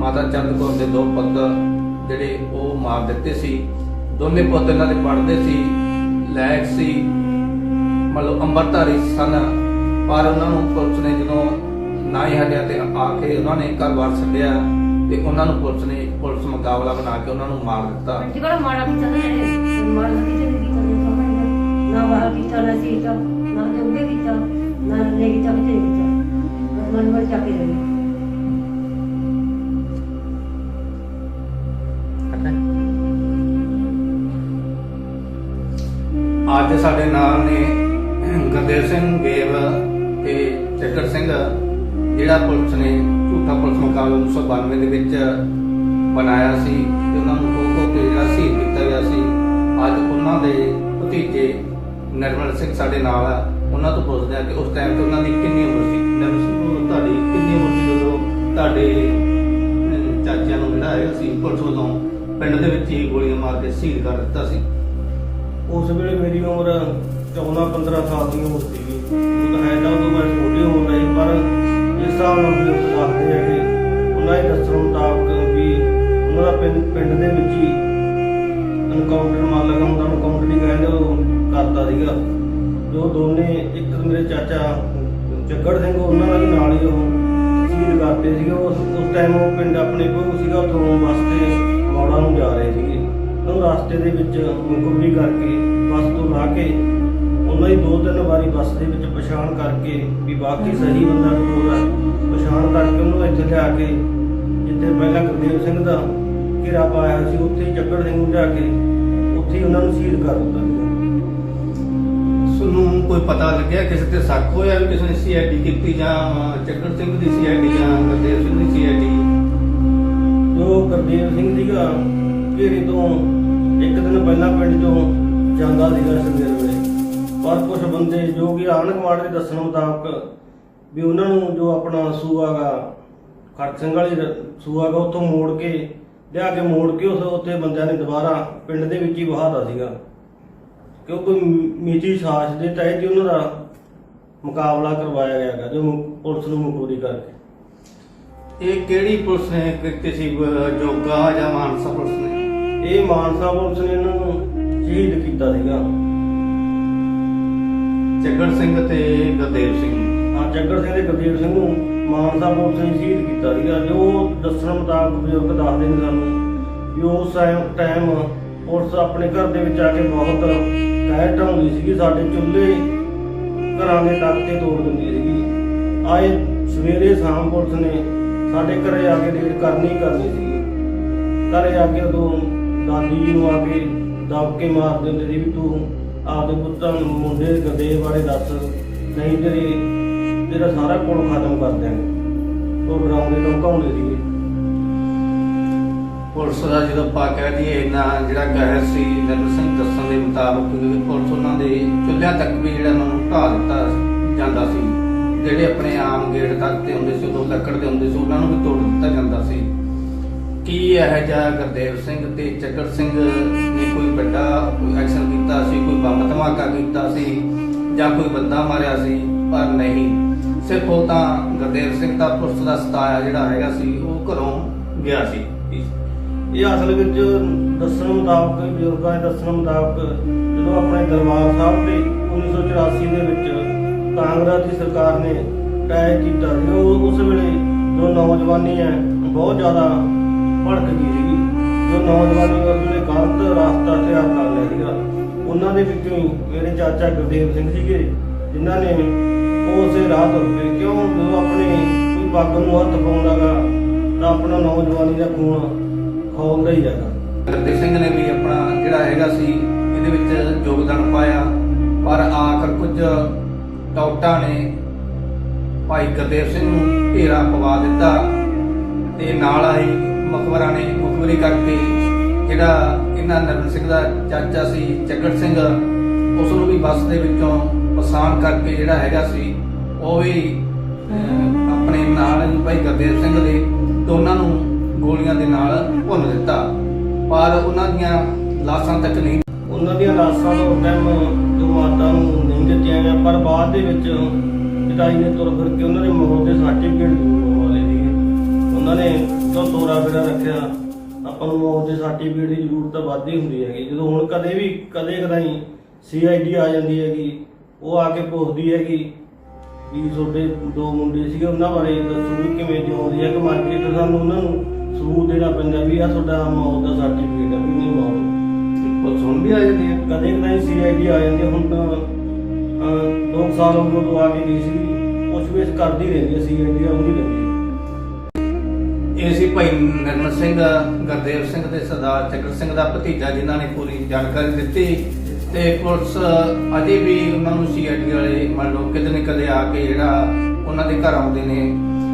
Speaker 1: ਮਾਤਾ ਚੰਦ ਕੌਰ ਦੇ ਦੋ ਪੁੱਤ ਜਿਹੜੇ ਉਹ ਮਾਰ ਦਿੱਤੇ ਸੀ, ਦੋਨੇ ਪੁੱਤ ਇਹਨਾਂ ਦੇ ਪੜ੍ਹਦੇ ਸੀ ਲਾਇਕ ਸੀ, ਮਤਲਬ ਅੰਮ੍ਰਿਤਧਾਰੀ ਸਨ, ਪਰ ਉਹਨਾਂ ਨੂੰ ਪੁਲਿਸ ਨੇ ਜਦੋਂ ਨਾ ਹੀ ਹਟਿਆ ਤੇ ਆ ਕੇ ਉਹਨਾਂ ਨੇ ਘਰ-ਬਾਰ ਛੱਡਿਆ ਤੇ ਉਹਨਾਂ ਨੂੰ ਪੁਲਿਸ ਨੇ ਪੁਲਿਸ ਮੁਕਾਬਲਾ ਬਣਾ ਕੇ ਉਹਨਾਂ ਨੂੰ ਮਾਰ ਦਿੱਤਾ।
Speaker 2: ਮਾੜਾ ਕੀਤਾ ਨਾ ਇਹਨੇ ਮਾੜਾ ਕੀਤਾ ਨਹੀਂ ਸਮਝਦਾ ਨਾ ਬਾਹਰ ਕੀਤਾ ਨਾ ਸੀ ਕੀਤਾ ਨਾ ਜੋਗੇ ਕੀਤਾ ਨਾ ਨੇ ਕੀਤਾ ਕਿਤੇ ਨਹੀਂ ਕੀਤਾ। ਮਨ ਮਨ ਚੱਕੇ ਰਹੇ
Speaker 1: ਅੱਜ ਸਾਡੇ ਨਾਲ ਨੇ ਗੁਰਦੇਵ ਸਿੰਘ ਦੇਵ ਤੇ ਚੱਕਰ ਸਿੰਘ ਜਿਹੜਾ ਪੁਲਿਸ ਨੇ ਝੂਠਾ ਪੁਲਿਸ ਮੁਕਾਬਲਾ 1992 ਦੇ ਵਿੱਚ ਬਣਾਇਆ ਸੀ ਤੇ ਉਹਨਾਂ ਨੂੰ ਖੋ ਖੋ ਕੇ ਜਿਹੜਾ ਸ਼ਹੀਦ ਕੀਤਾ ਗਿਆ ਸੀ। ਅੱਜ ਉਹਨਾਂ ਦੇ ਭਤੀਜੇ ਨਰਮਲ ਸਿੰਘ ਸਾਡੇ ਨਾਲ ਆ। ਉਹਨਾਂ ਤੋਂ ਪੁੱਛਦੇ ਆ ਕਿ ਉਸ ਟਾਈਮ ਤੇ ਉਹਨਾਂ ਦੀ ਕਿੰਨੀ ਉਮਰ ਸੀ? ਨਰਮਲ ਸਿੰਘ ਤੁਹਾਡੀ ਕਿੰਨੀ ਉਮਰ ਸੀ ਜਦੋਂ ਤੁਹਾਡੇ ਚਾਚਿਆਂ ਨੂੰ ਜਿਹੜਾ ਹੈਗਾ ਸੀ ਪੁਲਿਸ ਵੱਲੋਂ ਪਿੰਡ ਦੇ ਵਿੱਚ ਹੀ ਗੋਲੀਆਂ ਮਾਰ ਕੇ ਸ਼ਹੀਦ ਕਰ ਦਿੱਤਾ ਸੀ।
Speaker 3: ਉਸ ਵੇਲੇ ਮੇਰੀ ਉਮਰ 14 15 ਸਾਲ ਦੀ ਉਮਰ ਸੀਗੀ। ਉਹ ਤਾਂ ਹੈ ਤਾਂ ਉਦੋਂ ਮੈਂ ਛੋਟੀ ਉਮਰ ਰਹੀ ਪਰ ਇਸ ਹਿਸਾਬ ਨਾਲ ਵੀ ਦੱਸਦੇ ਆ ਕਿ ਉਹਨਾਂ ਦੇ ਦੱਸਣ ਮੁਤਾਬਕ ਵੀ ਉਹਨਾਂ ਦਾ ਪਿੰਡ ਪਿੰਡ ਦੇ ਵਿੱਚ ਹੀ ਐਨਕਾਊਂਟਰ ਮੰਨ ਲਗਾ ਹੁੰਦਾ ਐਨਕਾਊਂਟਰ ਹੀ ਕਹਿੰਦੇ ਉਹ ਕਰਦਾ ਸੀਗਾ। ਜੋ ਦੋਨੇ, ਇੱਕ ਮੇਰੇ ਚਾਚਾ ਜੱਗੜ ਸਿੰਘ, ਉਹਨਾਂ ਦਾ ਵੀ ਨਾਲ ਹੀ ਉਹ ਸੀਲ ਕਰਦੇ ਸੀਗੇ। ਉਸ ਉਸ ਟਾਈਮ ਉਹ ਪਿੰਡ ਆਪਣੇ ਕੋਲ ਸੀਗਾ, ਉੱਥੋਂ ਬੱਸ ਤੇ ਮੌੜਾ ਨੂੰ ਜਾ ਰਹੇ ਸੀਗੇ। ਉਹ ਰਸਤੇ ਦੇ ਵਿੱਚ ਮੁਕੰਮੀ ਕਰਕੇ ਬੱਸ ਤੋਂ ਲਾ ਕੇ ਉਹਨਾਂ ਦੀ ਦੋ ਤਿੰਨ ਵਾਰੀ ਬੱਸ ਦੇ ਵਿੱਚ ਪਛਾਣ ਕਰਕੇ ਵੀ ਬਾਕੀ ਸਹੀ ਬੰਦਾ ਕੋਲ ਹੈ ਪਛਾਣ ਕਰਕੇ ਉਹਨੂੰ ਇੱਥੇ ਲਿਆ ਕੇ, ਜਿੱਥੇ ਪਹਿਲਾਂ ਗੁਰਦੇਵ ਸਿੰਘ ਦਾ ਘੇਰਾ ਪਾਇਆ ਸੀ ਉੱਥੇ ਹੀ ਚੱਕਰ ਸਿੰਘ ਨੂੰ ਲਿਆ ਕੇ ਉੱਥੇ ਹੀ ਉਹਨਾਂ ਨੂੰ ਸ਼ਹੀਦ ਕਰ ਦਿੱਤਾ
Speaker 1: ਤੁਹਾਨੂੰ ਕੋਈ ਪਤਾ ਲੱਗਿਆ ਕਿਸੇ ਤੇ ਸ਼ੱਕ ਹੋਇਆ ਵੀ ਕਿਸੇ ਨੇ ਸੀਆਈਡੀ ਕੀਤੀ ਜਾਂ ਚੱਕਰ ਸਿੰਘ ਦੀ ਸੀਆਈਡੀ ਜਾਂ ਗੁਰਦੇਵ ਸਿੰਘ ਦੀ ਸੀਆਈਡੀ
Speaker 3: ਜੋ ਗੁਰਦੇਵ ਸਿੰਘ ਸੀਗਾ ਘੇਰੇ ਤੋਂ ਇੱਕ ਦਿਨ ਪਹਿਲਾਂ ਪਿੰਡ ਤੋਂ ਜਾਂਦਾ ਸੀਗਾ ਸੰਗੇਰ ਵੇਲੇ। ਪਰ ਕੁਝ ਬੰਦੇ ਜੋ ਕਿ ਆਣ ਕਮਾਂਡ ਦੇ ਦੱਸਣ ਮੁਤਾਬਕ ਵੀ ਉਹਨਾਂ ਨੂੰ ਜੋ ਆਪਣਾ ਸੂਆਗਾ ਖੜਕ ਸਿੰਘ ਵਾਲੀ ਸੂਆਗਾ ਉੱਥੋਂ ਮੋੜ ਕੇ ਲਿਆ ਕੇ ਮੋੜ ਕੇ ਉਸ ਉੱਥੇ ਬੰਦਿਆਂ ਨੇ ਦੁਬਾਰਾ ਪਿੰਡ ਦੇ ਵਿੱਚ ਹੀ ਵਹਾਤਾ ਸੀਗਾ। ਕਿਉਂਕਿ ਮਿਤੀ ਸਾਜ਼ ਦੇ ਤਹਿਤ ਹੀ ਉਹਨਾਂ ਦਾ ਮੁਕਾਬਲਾ ਕਰਵਾਇਆ ਗਿਆ ਗਾ ਜੋ ਪੁਲਿਸ ਨੂੰ ਮਕਬੂਲੀ ਕਰਕੇ।
Speaker 1: ਇਹ ਕਿਹੜੀ ਪੁਲਿਸ ਨੇ ਕੀਤੀ ਸੀ ਜੋਗਾ ਜਾਂ ਮਾਨਸਾ ਪੁਲਿਸ ਨੇ?
Speaker 3: ਇਹ ਮਾਨਸਾ ਪੁਲਿਸ ਨੇ ਇਹਨਾਂ ਨੂੰ ਸ਼ਹੀਦ ਕੀਤਾ ਸੀਗਾ।
Speaker 1: ਚੱਗੜ ਸਿੰਘ ਤੇ ਗੁਰਦੇਵ ਸਿੰਘ।
Speaker 3: ਆ ਜੱਗਰ ਸਿੰਘ ਤੇ ਗੁਰਦੀਪ ਸਿੰਘ ਨੂੰ ਮਾਨਸਾ ਪੁਲਿਸ ਨੇ ਸ਼ਹੀਦ ਕੀਤਾ ਸੀਗਾ ਜੋ ਦੱਸਣ ਮੁਤਾਬਕ ਬਜ਼ੁਰਗ ਦੱਸਦੇ ਨੇ ਸਾਨੂੰ ਵੀ ਉਸ ਟਾਈਮ ਪੁਲਿਸ ਆਪਣੇ ਘਰ ਦੇ ਵਿੱਚ ਆ ਕੇ ਬਹੁਤ ਕਹਿ ਢਾਉਂਦੀ ਸੀਗੀ, ਸਾਡੇ ਚੁੱਲ੍ਹੇ ਘਰਾਂ ਦੇ ਤਾਕੇ ਤੋੜ ਦਿੰਦੀ ਸੀਗੀ। ਆਏ ਸਵੇਰੇ ਸ਼ਾਮ ਪੁਲਿਸ ਨੇ ਸਾਡੇ ਘਰੇ ਆ ਕੇ ਰੇਡ ਕਰਨੀ ਕਰਨੀ ਸੀਗੀ। ਘਰੇ ਆ ਕੇ ਉਦੋਂ ਦਾਦੀ ਜੀ ਨੂੰ ਆ ਕੇ ਦਬ ਕੇ ਮਾਰ ਦਿੰਦੇ ਸੀ ਵੀ ਤੂੰ ਆਪਦੇ ਪੁੱਤਾਂ ਨੂੰ ਮੁੰਡੇ ਗਦੇ ਬਾਰੇ ਦੱਸ, ਨਹੀਂ ਤੇਰੇ ਤੇਰਾ ਸਾਰਾ ਕੋਲ ਖਤਮ ਕਰ ਦਿਆਂਗੇ। ਉਹ ਡਰਾਉਂਦੇ ਧਮਕਾਉਂਦੇ ਸੀਗੇ
Speaker 1: ਪੁਲਿਸ ਦਾ ਜਦੋਂ ਆਪਾਂ ਕਹਿ ਦਈਏ ਇੰਨਾ ਜਿਹੜਾ ਕਹਿਰ ਸੀ ਨਿਰਮਲ ਸਿੰਘ ਦੱਸਣ ਦੇ ਮੁਤਾਬਕ ਕਿ ਪੁਲਿਸ ਉਹਨਾਂ ਦੇ ਚੁੱਲ੍ਹਿਆਂ ਤੱਕ ਵੀ ਜਿਹੜਾ ਉਹਨਾਂ ਨੂੰ ਢਾਹ ਦਿੱਤਾ ਜਾਂਦਾ ਸੀ। ਜਿਹੜੇ ਆਪਣੇ ਆਮ ਗੇਟ ਤੱਕ ਤੇ ਹੁੰਦੇ ਸੀ, ਉਦੋਂ ਲੱਕੜ ਦੇ ਹੁੰਦੇ ਸੀ, ਉਹਨਾਂ ਨੂੰ ਵੀ ਤੋੜ ਦਿੱਤਾ ਜਾਂਦਾ ਸੀ। ਕੀ ਇਹ ਜਿਹਾ ਗੁਰਦੇਵ ਸਿੰਘ ਤੇ ਚੱਕਰ ਸਿੰਘ ਨੇ ਕੋਈ ਵੱਡਾ ਕੋਈ ਐਕਸ਼ਨ ਕੀਤਾ ਸੀ, ਕੋਈ ਬੰਬ ਧਮਾਕਾ ਕੀਤਾ ਸੀ ਜਾਂ ਕੋਈ ਬੰਦਾ ਮਾਰਿਆ ਸੀ? ਪਰ ਨਹੀਂ। ਸਿਰਫ ਉਹ ਤਾਂ ਗੁਰਦੇਵ ਸਿੰਘ ਦਾ ਪੁਲਿਸ ਦਾ ਸਤਾਇਆ ਜਿਹੜਾ ਹੈਗਾ ਸੀ, ਉਹ ਘਰੋਂ ਗਿਆ ਸੀ।
Speaker 3: ਇਹ ਅਸਲ ਵਿੱਚ ਦੱਸਣ ਮੁਤਾਬਕ, ਬਜ਼ੁਰਗਾਂ ਦੇ ਦੱਸਣ ਮੁਤਾਬਕ, ਜਦੋਂ ਆਪਣੇ ਦਰਬਾਰ ਸਾਹਿਬ ਤੇ 1984 ਦੇ ਵਿੱਚ ਕਾਂਗਰਸ ਦੀ ਸਰਕਾਰ ਨੇ ਤੈਅ ਕੀਤਾ ਸੀ ਉਹ ਉਸ ਵੇਲੇ ਜੋ ਨੌਜਵਾਨੀ ਹੈ, ਬਹੁਤ ਜ਼ਿਆਦਾ ਭੜਕ ਗਈ ਸੀਗੀ। ਜੋ ਨੌਜਵਾਨੀ ਉਸ ਵੇਲੇ ਗਲਤ ਰਸਤਾ ਤਿਆਰ ਕਰ ਲਿਆ ਸੀਗਾ। ਉਹਨਾਂ ਦੇ ਵਿੱਚੋਂ ਮੇਰੇ ਚਾਚਾ ਗੁਰਦੇਵ ਸਿੰਘ ਸੀਗੇ, ਜਿਨ੍ਹਾਂ ਨੇ ਉਸੇ ਰਾਹ ਤੁਰ ਪਏ ਕਿਉਂ ਜਦੋਂ ਆਪਣੇ? ਕੋਈ ਪੱਗ ਨੂੰ ਹੱਥ ਪਾਉਂਦਾਗਾ ਤਾਂ ਆਪਣਾ ਨੌਜਵਾਨੀ ਦਾ ਖੂਨ ਖੋਲਦਾ ਹੀ ਜਾਗਾ
Speaker 1: ਗੁਰਦੇਵ ਸਿੰਘ ਨੇ ਵੀ ਆਪਣਾ ਜਿਹੜਾ ਹੈਗਾ ਸੀ, ਇਹਦੇ ਵਿੱਚ ਯੋਗਦਾਨ ਪਾਇਆ। ਪਰ ਆਖਰ ਕੁਝ ਡਾਕਟਰਾਂ ਨੇ ਭਾਈ ਗੁਰਦੇਵ ਸਿੰਘ ਨੂੰ ਘੇਰਾ ਪਵਾ ਦਿੱਤਾ ਤੇ ਨਾਲ ਆਈ ਮਖਬਰਾਂ ਨੇ ਮੁਖਬਰੀ ਕਰਕੇ ਜਿਹੜਾ ਇਹਨਾਂ ਨਰਨ ਸਿੰਘ ਦਾ ਚਾਚਾ ਸੀ ਚੱਗੜ ਸਿੰਘ ਉਸ ਨੂੰ ਵੀ ਬੱਸ ਦੇ ਵਿੱਚੋਂ ਪਛਾਣ ਕਰਕੇ ਜਿਹੜਾ ਹੈਗਾ ਸੀ ਉਹ ਵੀ ਆਪਣੇ ਨਾਲ ਭਾਈ ਗੁਰਦੇਵ ਸਿੰਘ ਦੇ ਦੋਨਾਂ ਨੂੰ ਗੋਲੀਆਂ ਦੇ ਨਾਲ ਭੁੰਨ ਦਿੱਤਾ। ਪਰ ਉਹਨਾਂ ਦੀਆਂ ਲਾਸ਼ਾਂ ਤੱਕ ਨਹੀਂ
Speaker 3: ਉਹਨਾਂ ਦੀਆਂ ਲਾਸ਼ਾਂ ਤੋਂ ਟਾਈਮ ਜੋ ਮਾਤਾ ਨੂੰ ਨਹੀਂ ਦਿੱਤੀਆਂ ਗਈਆਂ ਪਰ ਬਾਅਦ ਦੇ ਵਿੱਚ ਪਿਤਾਈ ਨੇ ਤੁਰ ਫਿਰ ਕੇ ਉਹਨਾਂ ਦੇ ਮੌਤ ਦੇ ਸਰਟੀਫਿਕੇਟ ਜ਼ਰੂਰ ਵਾਲੇ ਸੀਗੇ। ਉਹਨਾਂ ਨੇ ਜੋ ਤੋਰਾ ਫੇਰਾ ਰੱਖਿਆ, ਆਪਾਂ ਨੂੰ ਮੌਤ ਦੇ ਸਰਟੀਫਿਕੇਟ ਦੀ ਜ਼ਰੂਰਤ ਤਾਂ ਵੱਧ ਹੀ ਹੁੰਦੀ ਹੈਗੀ। ਜਦੋਂ ਹੁਣ ਕਦੇ ਵੀ ਕਦੇ ਕਦਾਈ ਸੀਆਈਡੀ ਆ ਜਾਂਦੀ ਹੈਗੀ, ਉਹ ਆ ਕੇ ਪੁੱਛਦੀ ਹੈਗੀ ਵੀ ਤੁਹਾਡੇ ਦੋ ਮੁੰਡੇ ਸੀਗੇ ਉਹਨਾਂ ਬਾਰੇ ਦੱਸੋ ਵੀ ਕਿਵੇਂ ਜਿਉਂਦੇ ਆ ਕਿ ਮਰ ਤਾਂ ਸਾਨੂੰ ਉਹਨਾਂ ਨੂੰ ਸਬੂਤ ਦੇਣਾ ਪੈਂਦਾ ਵੀ ਆ ਤੁਹਾਡਾ ਮੌਤ ਦਾ ਸਰਟੀਫਿਕੇਟ ਹੈ ਵੀ ਨਹੀਂ ਮੌਤ।
Speaker 1: ਪੁਲਿਸ ਹੁਣ ਵੀ ਆ ਜਾਂਦੀ ਹੈ
Speaker 3: ਕਦੇ ਕਦੇ ਸੀਆਈਡੀ ਆ ਜਾਂਦੀ ਹੈ, ਹੁਣ ਤਾਂ ਅਹ, ਦੋ ਕੁ ਸਾਲ ਹੋ ਗਏ ਉਦੋਂ ਆ ਕੇ ਗਈ ਸੀ। ਪੁੱਛ-ਗਿੱਛ ਕਰਦੀ ਰਹਿੰਦੀ ਹੈ ਸੀਆਈਡੀ ਆਉਂਦੀ ਰਹਿੰਦੀ ਹੈ
Speaker 1: ਇਹ ਸੀ ਭਾਈ ਨਿਰਮਲ ਸਿੰਘ ਗੁਰਦੇਵ ਸਿੰਘ ਤੇ ਸਰਦਾਰ ਚੱਕਰ ਸਿੰਘ ਦਾ ਭਤੀਜਾ ਜਿਨ੍ਹਾਂ ਨੇ ਪੂਰੀ ਜਾਣਕਾਰੀ ਦਿੱਤੀ। ਤੇ ਪੁਲਿਸ ਅਜੇ ਵੀ ਉਹਨਾਂ ਨੂੰ ਸੀਆਈਡੀ ਵਾਲੇ ਮੰਨ ਲਓ ਕਿਤੇ ਨੇ ਕਦੇ ਆ ਕੇ ਜਿਹੜਾ ਉਹਨਾਂ ਦੇ ਘਰ ਆਉਂਦੇ ਨੇ,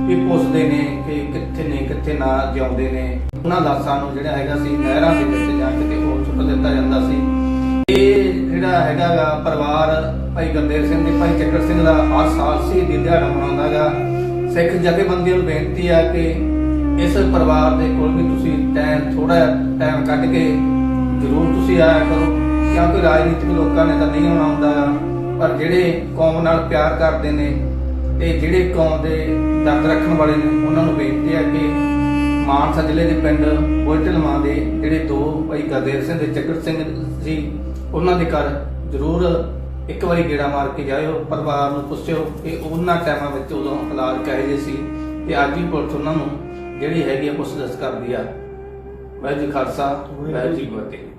Speaker 1: ਵੀ ਪੁੱਛਦੇ ਨੇ ਕਿ ਕਿੱਥੇ ਨੇ, ਕਿੱਥੇ ਨਾ ਜਿਉਂਦੇ ਨੇ। ਉਹਨਾਂ ਲਾਸ਼ਾਂ ਨੂੰ ਜਿਹੜਾ ਹੈਗਾ ਸੀ ਨਹਿਰਾਂ ਦੇ ਵਿੱਚ ਜਾ ਕੇ ਤੇ ਹੋਰ ਸੁੱਟ ਦਿੱਤਾ ਜਾਂਦਾ ਸੀ। ਇਹ ਜਿਹੜਾ ਹੈਗਾ ਗਾ ਪਰਿਵਾਰ ਭਾਈ ਗੁਰਦੇਵ ਸਿੰਘ ਤੇ ਭਾਈ ਚੱਕਰ ਸਿੰਘ ਦਾ ਹਰ ਸਾਲ ਸੀ ਦਿਹਾੜਾ ਮਨਾਉਂਦਾ ਗਾ। ਸਿੱਖ ਜਥੇਬੰਦੀਆਂ ਨੂੰ ਬੇਨਤੀ ਆ ਕਿ ਇਸ ਪਰਿਵਾਰ ਦੇ ਕੋਲ ਵੀ ਤੁਸੀਂ ਟਾਈਮ ਥੋੜਾ ਟਾਈਮ ਕੱਢ ਕੇ ਜ਼ਰੂਰ ਤੁਸੀਂ ਆਇਆ ਕਰੋ। ਕਿਉਂਕਿ ਰਾਜਨੀਤਿਕ ਲੋਕਾਂ ਨੇ ਤਾਂ ਨਹੀਂ ਆਉਣਾ ਹੁੰਦਾ, ਪਰ ਜਿਹੜੇ ਕੌਮ ਨਾਲ ਪਿਆਰ ਕਰਦੇ ਨੇ ਤੇ ਜਿਹੜੇ ਕੌਮ ਦੇ ਦਰਦ ਰੱਖਣ ਵਾਲੇ ਨੇ, ਉਹਨਾਂ ਨੂੰ ਬੇਨਤੀ ਹੈ ਕਿ ਮਾਨਸਾ ਜ਼ਿਲ੍ਹੇ ਦੇ ਪਿੰਡ ਬੁਲਟਲਮਾਂ ਦੇ ਜਿਹੜੇ ਦੋ ਭਾਈ ਗੁਰਦੇਵ ਸਿੰਘ ਤੇ ਚੱਕਰ ਸਿੰਘ ਸੀ, ਉਹਨਾਂ ਦੇ ਘਰ ਜ਼ਰੂਰ ਇੱਕ ਵਾਰੀ ਗੇੜਾ ਮਾਰ ਕੇ ਜਾਇਓ, ਪਰਿਵਾਰ ਨੂੰ ਪੁੱਛਿਓ ਕਿ ਉਹਨਾਂ ਟਾਈਮਾਂ ਵਿੱਚ ਉਦੋਂ ਹਾਲਾਤ ਕਹੇ ਜਿਹੇ ਸੀ ਤੇ ਅੱਜ ਵੀ ਪੁਲਿਸ ਉਹਨਾਂ ਨੂੰ ਜਿਹੜੀ ਹੈਗੀ ਆ ਪੁੱਛ ਦੱਸ ਕਰਦੀ ਆ। ਵਾਹਿਗੁਰੂ ਖਾਲਸਾ, ਵਾਹਿਗੁਰੂ ਜੀ ਕੀ ਫਤਿਹ।